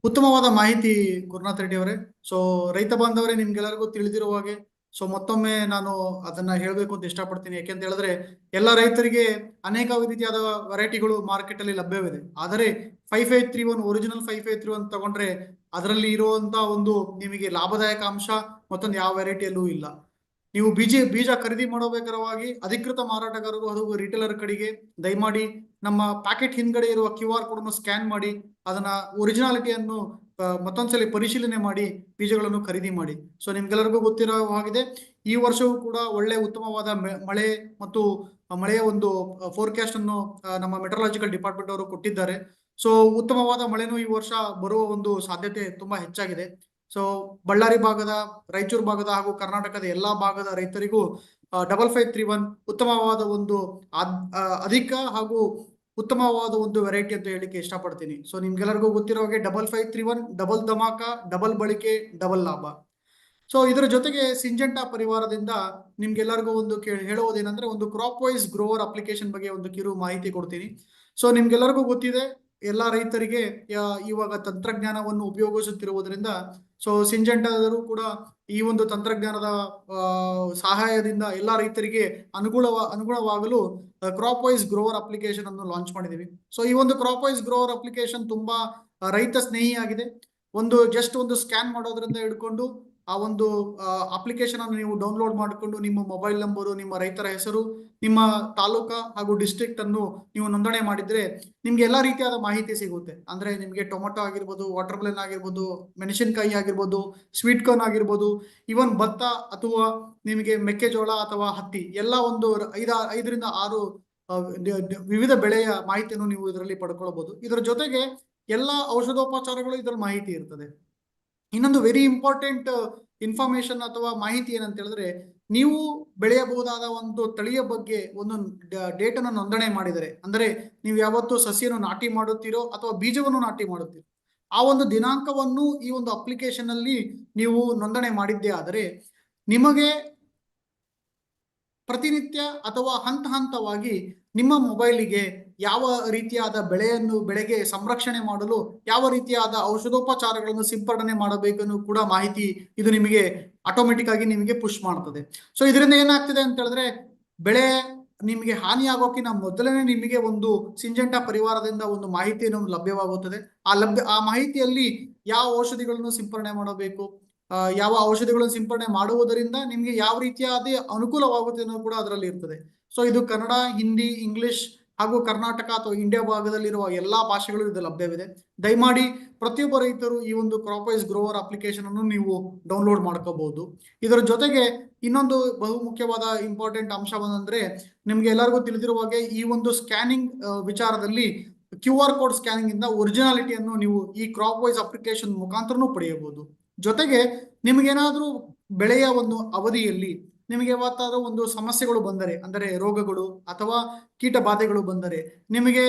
ಉತ್ತಮವಾದ ಮಾಹಿತಿ ಗುರುನಾಥ್ ರೆಡ್ಡಿ ಅವರೇ. ಸೊ ರೈತ ಬಾಂಧವರೇ ನಿಮ್ಗೆಲ್ಲರಿಗೂ ತಿಳಿದಿರುವ ಹಾಗೆ ಸೊ ಮತ್ತೊಮ್ಮೆ ನಾನು ಅದನ್ನ ಹೇಳಬೇಕು ಅಂತ ಇಷ್ಟಪಡ್ತೀನಿ. ಯಾಕೆಂತ ಹೇಳಿದ್ರೆ, ಎಲ್ಲ ರೈತರಿಗೆ ಅನೇಕ ರೀತಿಯಾದ ವೆರೈಟಿಗಳು ಮಾರ್ಕೆಟ್ ಅಲ್ಲಿ ಲಭ್ಯವಿದೆ. ಆದರೆ five five three one original five five three one ತಗೊಂಡ್ರೆ ಅದರಲ್ಲಿ ಇರುವಂತ ಒಂದು ನಿಮಗೆ ಲಾಭದಾಯಕ ಅಂಶ ಮತ್ತೊಂದು ಯಾವ ವೆರೈಟಿಯಲ್ಲೂ ಇಲ್ಲ. ನೀವು ಬೀಜ ಬೀಜ ಖರೀದಿ ಮಾಡಬೇಕಾರವಾಗಿ ಅಧಿಕೃತ ಮಾರಾಟಗಾರರು ಹಾಗೂ ರಿಟೇಲರ್ ಕಡೆಗೆ ದಯಮಾಡಿ ನಮ್ಮ ಪ್ಯಾಕೆಟ್ ಹಿಂದ್ಗಡೆ ಇರುವ ಕ್ಯೂ ಆರ್ ಕೋಡ್ ಅನ್ನು ಸ್ಕ್ಯಾನ್ ಮಾಡಿ ಅದನ್ನ ಒರಿಜಿನಾಲಿಟಿಯನ್ನು ಮತ್ತೊಂದ್ಸಲಿ ಪರಿಶೀಲನೆ ಮಾಡಿ ಬೀಜಗಳನ್ನು ಖರೀದಿ ಮಾಡಿ. ಸೊ ನಿಮ್ಗೆಲ್ಲರಿಗೂ ಗೊತ್ತಿರೋ ಹಾಗಿದೆ, ಈ ವರ್ಷವೂ ಕೂಡ ಒಳ್ಳೆ ಉತ್ತಮವಾದ ಮಳೆ ಮತ್ತು ಮಳೆಯ ಒಂದು ಫೋರ್ಕಾಸ್ಟ್ ಅನ್ನು ನಮ್ಮ ಮೆಟ್ರಾಲಜಿಕಲ್ ಡಿಪಾರ್ಟ್ಮೆಂಟ್ ಅವರು ಕೊಟ್ಟಿದ್ದಾರೆ. ಸೊ ಉತ್ತಮವಾದ ಮಳೆನೂ ಈ ವರ್ಷ ಬರುವ ಒಂದು ಸಾಧ್ಯತೆ ತುಂಬಾ ಹೆಚ್ಚಾಗಿದೆ. ಸೊ ಬಳ್ಳಾರಿ ಭಾಗದ, ರಾಯಚೂರು ಭಾಗದ ಹಾಗೂ ಕರ್ನಾಟಕದ ಎಲ್ಲಾ ಭಾಗದ ರೈತರಿಗೂ ಡಬಲ್ ಫೈವ್ ತ್ರೀ ಒನ್ ಉತ್ತಮವಾದ ಒಂದು ಅಧಿಕ ಹಾಗೂ ಉತ್ತಮವಾದ ಒಂದು ವೆರೈಟಿ ಅಂತ ಹೇಳಿಕ್ಕೆ ಇಷ್ಟಪಡ್ತೀನಿ. ಸೊ ನಿಮ್ಗೆಲ್ಲರಿಗೂ ಗೊತ್ತಿರೋ ಹಾಗೆ double five three one double dhamaka double ಬಳಕೆ ಡಬಲ್ ಲಾಭ. ಸೊ ಇದರ ಜೊತೆಗೆ ಸಿಂಜೆಂಟಾ ಪರಿವಾರದಿಂದ ನಿಮ್ಗೆಲ್ಲರಿಗೂ ಒಂದು ಹೇಳುವುದೇನಂದ್ರೆ ಒಂದು ಕ್ರಾಪ್ ವೈಸ್ ಗ್ರೋವರ್ ಅಪ್ಲಿಕೇಶನ್ ಬಗ್ಗೆ ಒಂದು ಕಿರು ಮಾಹಿತಿ ಕೊಡ್ತೀನಿ. ಸೊ ನಿಮ್ಗೆಲ್ಲರಿಗೂ ಗೊತ್ತಿದೆ, ಎಲ್ಲ ರೈತರಿಗೆ ಇವಾಗ ತಂತ್ರಜ್ಞಾನವನ್ನು ಉಪಯೋಗಿಸುತ್ತಿರುವುದರಿಂದ ಸೊ ಸಿಂಜೆಂಟಾದರೂ ಕೂಡ ಈ ಒಂದು ತಂತ್ರಜ್ಞಾನದ ಸಹಾಯದಿಂದ ಎಲ್ಲ ರೈತರಿಗೆ ಅನುಗುಣವ ಅನುಗುಣವಾಗಲು ಕ್ರಾಪ್ ವೈಸ್ ಗ್ರೋವರ್ ಅಪ್ಲಿಕೇಶನ್ ಅನ್ನು ಲಾಂಚ್ ಮಾಡಿದೀವಿ. ಸೊ ಈ ಒಂದು ಕ್ರಾಪ್ ವೈಸ್ ಗ್ರೋವರ್ ಅಪ್ಲಿಕೇಶನ್ ತುಂಬಾ ರೈತ ಸ್ನೇಹಿಯಾಗಿದೆ. ಒಂದು ಜಸ್ಟ್ ಒಂದು ಸ್ಕ್ಯಾನ್ ಮಾಡೋದ್ರಿಂದ ಹಿಡ್ಕೊಂಡು ಆ ಒಂದು ಅಪ್ಲಿಕೇಶನ್ ಅನ್ನು ನೀವು ಡೌನ್ಲೋಡ್ ಮಾಡಿಕೊಂಡು ನಿಮ್ಮ ಮೊಬೈಲ್ ನಂಬರು ನಿಮ್ಮ ರೈತರ ಹೆಸರು, ನಿಮ್ಮ ತಾಲೂಕಾ ಹಾಗೂ ಡಿಸ್ಟ್ರಿಕ್ಟ್ ಅನ್ನು ನೀವು ನೋಂದಣಿ ಮಾಡಿದ್ರೆ ನಿಮ್ಗೆ ಎಲ್ಲಾ ರೀತಿಯಾದ ಮಾಹಿತಿ ಸಿಗುತ್ತೆ. ಅಂದ್ರೆ ನಿಮ್ಗೆ ಟೊಮೊಟೊ ಆಗಿರ್ಬೋದು ವಾಟರ್ ಮೆಲನ್ ಆಗಿರ್ಬೋದು, ಮೆಣಸಿನಕಾಯಿ ಆಗಿರ್ಬೋದು ಸ್ವೀಟ್ ಕಾರ್ನ್ ಆಗಿರ್ಬೋದು ಇವನ್ ಭತ್ತ ಅಥವಾ ನಿಮಗೆ ಮೆಕ್ಕೆಜೋಳ ಅಥವಾ ಹತ್ತಿ, ಎಲ್ಲ ಒಂದು ಐದ, ಐದರಿಂದ ಆರು ವಿವಿಧ ಬೆಳೆಯ ಮಾಹಿತಿಯನ್ನು ನೀವು ಇದರಲ್ಲಿ ಪಡ್ಕೊಳ್ಬಹುದು ಇದರ ಜೊತೆಗೆ ಎಲ್ಲಾ ಔಷಧೋಪಚಾರಗಳು ಇದರ ಮಾಹಿತಿ ಇರ್ತದೆ. ಇನ್ನೊಂದು ವೆರಿ ಇಂಪಾರ್ಟೆಂಟ್ ಇನ್ಫಾರ್ಮೇಶನ್ ಅಥವಾ ಮಾಹಿತಿ ಏನಂತ ಹೇಳಿದ್ರೆ, ನೀವು ಬೆಳೆಯಬಹುದಾದ ಒಂದು ತಳಿಯ ಬಗ್ಗೆ ಒಂದು ಡೇಟನ್ನು ನೋಂದಣಿ ಮಾಡಿದರೆ. ಅಂದರೆ ನೀವು ಯಾವತ್ತು ಸಸಿಯನ್ನು ನಾಟಿ ಮಾಡುತ್ತೀರೋ ಅಥವಾ ಬೀಜವನ್ನು ನಾಟಿ ಮಾಡುತ್ತೀರೋ. ಆ ಒಂದು ದಿನಾಂಕವನ್ನು ಈ ಒಂದು ಅಪ್ಲಿಕೇಶನ್ ಅಲ್ಲಿ ನೀವು ನೋಂದಣಿ ಮಾಡಿದ್ದೇ ಆದರೆ, ನಿಮಗೆ ಪ್ರತಿನಿತ್ಯ ಅಥವಾ ಹಂತ ಹಂತವಾಗಿ ನಿಮ್ಮ ಮೊಬೈಲಿಗೆ ಯಾವ ರೀತಿಯಾದ ಬೆಳೆಯನ್ನು ಬೆಳೆಗೆ ಸಂರಕ್ಷಣೆ ಮಾಡಲು, ಯಾವ ರೀತಿಯಾದ ಔಷಧೋಪಚಾರಗಳನ್ನು ಸಿಂಪಡಣೆ ಮಾಡಬೇಕನ್ನು ಕೂಡ ಮಾಹಿತಿ ಇದು ನಿಮಗೆ ಆಟೋಮೆಟಿಕ್ ಆಗಿ ನಿಮಗೆ ಪುಷ್ ಮಾಡ್ತದೆ. ಸೊ ಇದರಿಂದ ಏನಾಗ್ತಿದೆ ಅಂತ ಹೇಳಿದ್ರೆ, ಬೆಳೆ ನಿಮಗೆ ಹಾನಿ ಆಗೋಕಿನ ಮೊದಲನೇ ನಿಮಗೆ ಒಂದು ಸಿಂಜೆಂಟಾ ಪರಿವಾರದಿಂದ ಒಂದು ಮಾಹಿತಿಯನ್ನು ಲಭ್ಯವಾಗುತ್ತದೆ. ಆ ಲಭ್ಯ, ಆ ಮಾಹಿತಿಯಲ್ಲಿ ಯಾವ ಔಷಧಿಗಳನ್ನು ಸಿಂಪಡಣೆ ಮಾಡಬೇಕು ಯಾವ ಔಷಧಿಗಳನ್ನು ಸಿಂಪಡಣೆ ಮಾಡುವುದರಿಂದ ನಿಮಗೆ ಯಾವ ರೀತಿಯಾದ ಅನುಕೂಲವಾಗುತ್ತೆ ಅನ್ನೋದು ಕೂಡ ಅದರಲ್ಲಿ ಇರ್ತದೆ. ಸೊ ಇದು ಕನ್ನಡ, ಹಿಂದಿ ಇಂಗ್ಲಿಷ್ ಹಾಗೂ ಕರ್ನಾಟಕ ಅಥವಾ ಇಂಡಿಯಾ ಭಾಗದಲ್ಲಿರುವ ಎಲ್ಲಾ ಭಾಷೆಗಳು ಇದು ಲಭ್ಯವಿದೆ. ದಯಮಾಡಿ ಪ್ರತಿಯೊಬ್ಬ ರೈತರು ಈ ಒಂದು ಕ್ರಾಪ್ ವೈಸ್ ಗ್ರೋವರ್ ಅಪ್ಲಿಕೇಶನ್ ಅನ್ನು ನೀವು ಡೌನ್ಲೋಡ್ ಮಾಡ್ಕೋಬಹುದು. ಇದರ ಜೊತೆಗೆ ಇನ್ನೊಂದು ಬಹು ಮುಖ್ಯವಾದ ಇಂಪಾರ್ಟೆಂಟ್ ಬಂದಂದ್ರೆ ನಿಮ್ಗೆ ಎಲ್ಲರಿಗೂ ತಿಳಿದಿರುವ ಹಾಗೆ ಈ ಒಂದು ಸ್ಕ್ಯಾನಿಂಗ್ ವಿಚಾರದಲ್ಲಿ ಕ್ಯೂ ಆರ್ ಕೋಡ್ ಸ್ಕ್ಯಾನಿಂಗ್ ಇಂದ ಒರಿಜಿನಾಲಿಟಿಯನ್ನು ನೀವು ಈ ಕ್ರಾಪ್ ವೈಸ್ ಅಪ್ಲಿಕೇಶನ್ ಮುಖಾಂತರನೂ ಪಡೆಯಬಹುದು. ಜೊತೆಗೆ ನಿಮಗೇನಾದ್ರೂ ಬೆಳೆಯ ಒಂದು ಅವಧಿಯಲ್ಲಿ ನಿಮಗೆ ಯಾವತ್ತಾದ್ರೂ ಒಂದು ಸಮಸ್ಯೆಗಳು ಬಂದರೆ, ಅಂದರೆ ರೋಗಗಳು ಅಥವಾ ಕೀಟ ಬಾಧೆಗಳು ಬಂದರೆ, ನಿಮಗೆ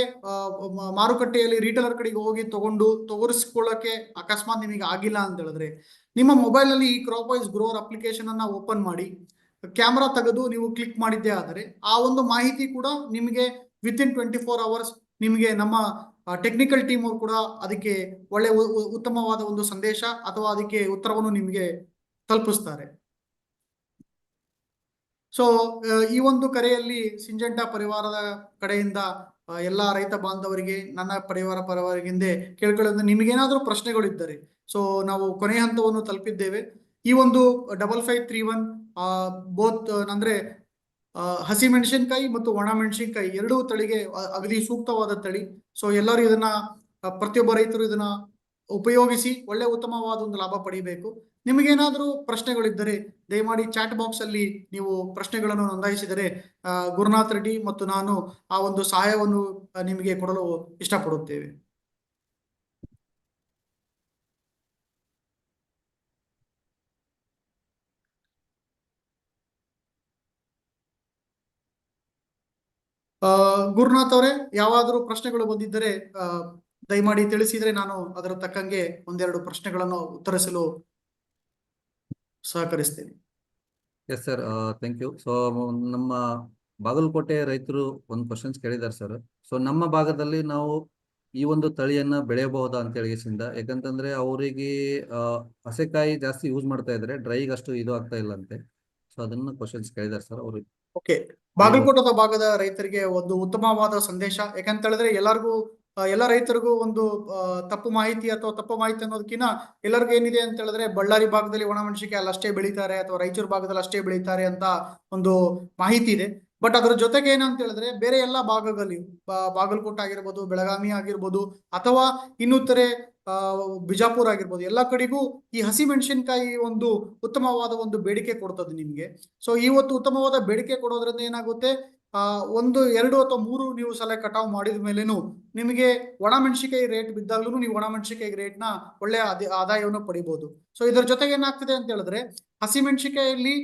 ಮಾರುಕಟ್ಟೆಯಲ್ಲಿ ರೀಟೇಲರ್ ಕಡೆಗೆ ಹೋಗಿ ತಗೊಂಡು ತೋರಿಸ್ಕೊಳ್ಳೋಕೆ ಅಕಸ್ಮಾತ್ ನಿಮಗೆ ಆಗಿಲ್ಲ ಅಂತ ಹೇಳಿದ್ರೆ, ನಿಮ್ಮ ಮೊಬೈಲಲ್ಲಿ ಈ ಕ್ರಾಪ್ ವೈಸ್ ಗ್ರೋವರ್ ಅಪ್ಲಿಕೇಶನ್ ಅನ್ನ ಓಪನ್ ಮಾಡಿ ಕ್ಯಾಮ್ರಾ ತೆಗೆದು ನೀವು ಕ್ಲಿಕ್ ಮಾಡಿದ್ದೇ ಆದರೆ, ಆ ಒಂದು ಮಾಹಿತಿ ಕೂಡ ನಿಮಗೆ within twenty four hours ನಿಮಗೆ ನಮ್ಮ ಟೆಕ್ನಿಕಲ್ ಟೀಮ್ ಅವರು ಕೂಡ ಅದಕ್ಕೆ ಒಳ್ಳೆ ಉತ್ತಮವಾದ ಒಂದು ಸಂದೇಶ ಅಥವಾ ಅದಕ್ಕೆ ಉತ್ತರವನ್ನು ನಿಮಗೆ ತಲುಪಿಸ್ತಾರೆ. ಸೊ ಈ ಒಂದು ಕರೆಯಲ್ಲಿ ಸಿಂಜೆಂಟಾ ಪರಿವಾರದ ಕಡೆಯಿಂದ ಎಲ್ಲ ರೈತ ಬಾಂಧವರಿಗೆ, ನನ್ನ ಪರಿವಾರ ಪರವರಿಗಿಂದ ಕೇಳ್ಕೊಳ್ಳೋದು ನಿಮಗೇನಾದರೂ ಪ್ರಶ್ನೆಗಳಿದ್ದರೆ ಸೊ ನಾವು ಕೊನೆಯ ಹಂತವನ್ನು ತಲುಪಿದ್ದೇವೆ. ಈ ಒಂದು double five three one both ಅಂದ್ರೆ ಹಸಿ ಮೆಣಸಿನಕಾಯಿ ಮತ್ತು ಒಣ ಮೆಣಸಿನಕಾಯಿ ಎರಡೂ ತಳಿಗೆ ಅಗದಿ ಸೂಕ್ತವಾದ ತಳಿ. ಸೊ ಎಲ್ಲರೂ ಇದನ್ನ ಪ್ರತಿಯೊಬ್ಬ ರೈತರು ಇದನ್ನ ಉಪಯೋಗಿಸಿ ಒಳ್ಳೆ ಉತ್ತಮವಾದ ಒಂದು ಲಾಭ ಪಡಿಬೇಕು. ನಿಮಗೇನಾದ್ರೂ ಪ್ರಶ್ನೆಗಳಿದ್ದರೆ, ದಯಮಾಡಿ ಚಾಟ್ ಬಾಕ್ಸ್ ಅಲ್ಲಿ ನೀವು ಪ್ರಶ್ನೆಗಳನ್ನು ನೋಂದಾಯಿಸಿದರೆ ಗುರುನಾಥ್ ರೆಡ್ಡಿ ಮತ್ತು ನಾನು ಆ ಒಂದು ಸಹಾಯವನ್ನು ನಿಮಗೆ ಕೊಡಲು ಇಷ್ಟಪಡುತ್ತೇವೆ. ಗುರುನಾಥ್ ಅವರೇ, ಯಾವಾದರೂ ಪ್ರಶ್ನೆಗಳು ಬಂದಿದ್ದರೆ ದಯಮಾಡಿ ತಿಳಿಸಿದ್ರೆ ನಾನು ಅದರ ತಕ್ಕಂಗೆ ಒಂದೆರಡು ಪ್ರಶ್ನೆಗಳನ್ನು ಉತ್ತರಿಸಲು ಸಹಕರಿಸ್ತೇನೆ. Yes sir thank you so ನಮ್ಮ ಬಾಗಲಕೋಟೆ ರೈತರು ಒಂದು ಕ್ವಶನ್ಸ್ ಕೇಳಿದ್ದಾರೆ ಸರ್ ಸೊ ನಮ್ಮ ಭಾಗದಲ್ಲಿ ನಾವು ಈ ಒಂದು ತಳಿಯನ್ನ ಬೆಳೆಯಬಹುದಾ ಅಂತ ಹೇಳಿಸಿಂದ ಯಾಕಂತಂದ್ರೆ ಅವರಿಗೆ ಹಸೆಕಾಯಿ ಜಾಸ್ತಿ ಯೂಸ್ ಮಾಡ್ತಾ ಇದ್ರೆ ಡ್ರೈಗೆ ಅಷ್ಟು ಇದು ಆಗ್ತಾ ಇಲ್ಲ ಅಂತೆ ಸೊ ಅದನ್ನ ಕ್ವಶನ್ಸ್ ಕೇಳಿದ್ದಾರೆ ಸರ್ ಅವರು. ಓಕೆ ಬಾಗಲಕೋಟದ ಭಾಗದ ರೈತರಿಗೆ ಒಂದು ಉತ್ತಮವಾದ ಸಂದೇಶ ಯಾಕಂತ ಹೇಳಿದ್ರೆ ಎಲ್ಲರಿಗೂ ಎಲ್ಲ ರೈತರಿಗೂ ಒಂದು ತಪ್ಪು ಮಾಹಿತಿ ಅಥವಾ ತಪ್ಪು ಮಾಹಿತಿ ಅನ್ನೋದಕ್ಕಿಂತ ಎಲ್ಲರಿಗೂ ಏನಿದೆ ಅಂತ ಹೇಳಿದ್ರೆ ಬಳ್ಳಾರಿ ಭಾಗದಲ್ಲಿ ಒಣಮೆಣಸಿನಕಾಯಿ ಅಲ್ಲಿ ಅಷ್ಟೇ ಬೆಳೀತಾರೆ ಅಥವಾ ರಾಯಚೂರು ಭಾಗದಲ್ಲಿ ಅಷ್ಟೇ ಬೆಳೀತಾರೆ ಅಂತ ಒಂದು ಮಾಹಿತಿ ಇದೆ. ಬಟ್ ಅದ್ರ ಜೊತೆಗೆ ಏನಂತ ಹೇಳಿದ್ರೆ ಬೇರೆ ಎಲ್ಲ ಭಾಗಗಳಲ್ಲಿ ಬಾಗಲಕೋಟೆ ಆಗಿರ್ಬೋದು, ಬೆಳಗಾವಿ ಆಗಿರ್ಬೋದು ಅಥವಾ ಇನ್ನಿತರೆ ಬಿಜಾಪುರ ಆಗಿರ್ಬೋದು ಎಲ್ಲ ಕಡೆಗೂ ಈ ಹಸಿ ಮೆಣಸಿನಕಾಯಿ ಒಂದು ಉತ್ತಮವಾದ ಒಂದು ಬೇಡಿಕೆ ಕೊಡ್ತದೆ ನಿಮ್ಗೆ. ಸೊ ಇವತ್ತು ಉತ್ತಮವಾದ ಬೇಡಿಕೆ ಕೊಡೋದ್ರಿಂದ ಏನಾಗುತ್ತೆ? ಒಂದು, ಎರಡು ಅಥವಾ ಮೂರು ನೀವು ಸಲ ಕಟಾವು ಮಾಡಿದ ಮೇಲೇನು ನಿಮಗೆ ಒಣ ಮೆಣಸಿನಕಾಯಿ ರೇಟ್ ಬಿದ್ದಾಗ್ಲೂ ನೀವು ಒಣ ಮೆಣಸಿನಕಾಯಿ ರೇಟ್ನ ಒಳ್ಳೆ ಆದ- ಆದಾಯವನ್ನು ಪಡಿಬಹುದು ಸೊ ಇದರ ಜೊತೆಗೆ ಏನಾಗ್ತದೆ ಅಂತ ಹೇಳಿದ್ರೆ ಹಸಿ ಮೆಣಸಿನಕಾಯಲ್ಲಿ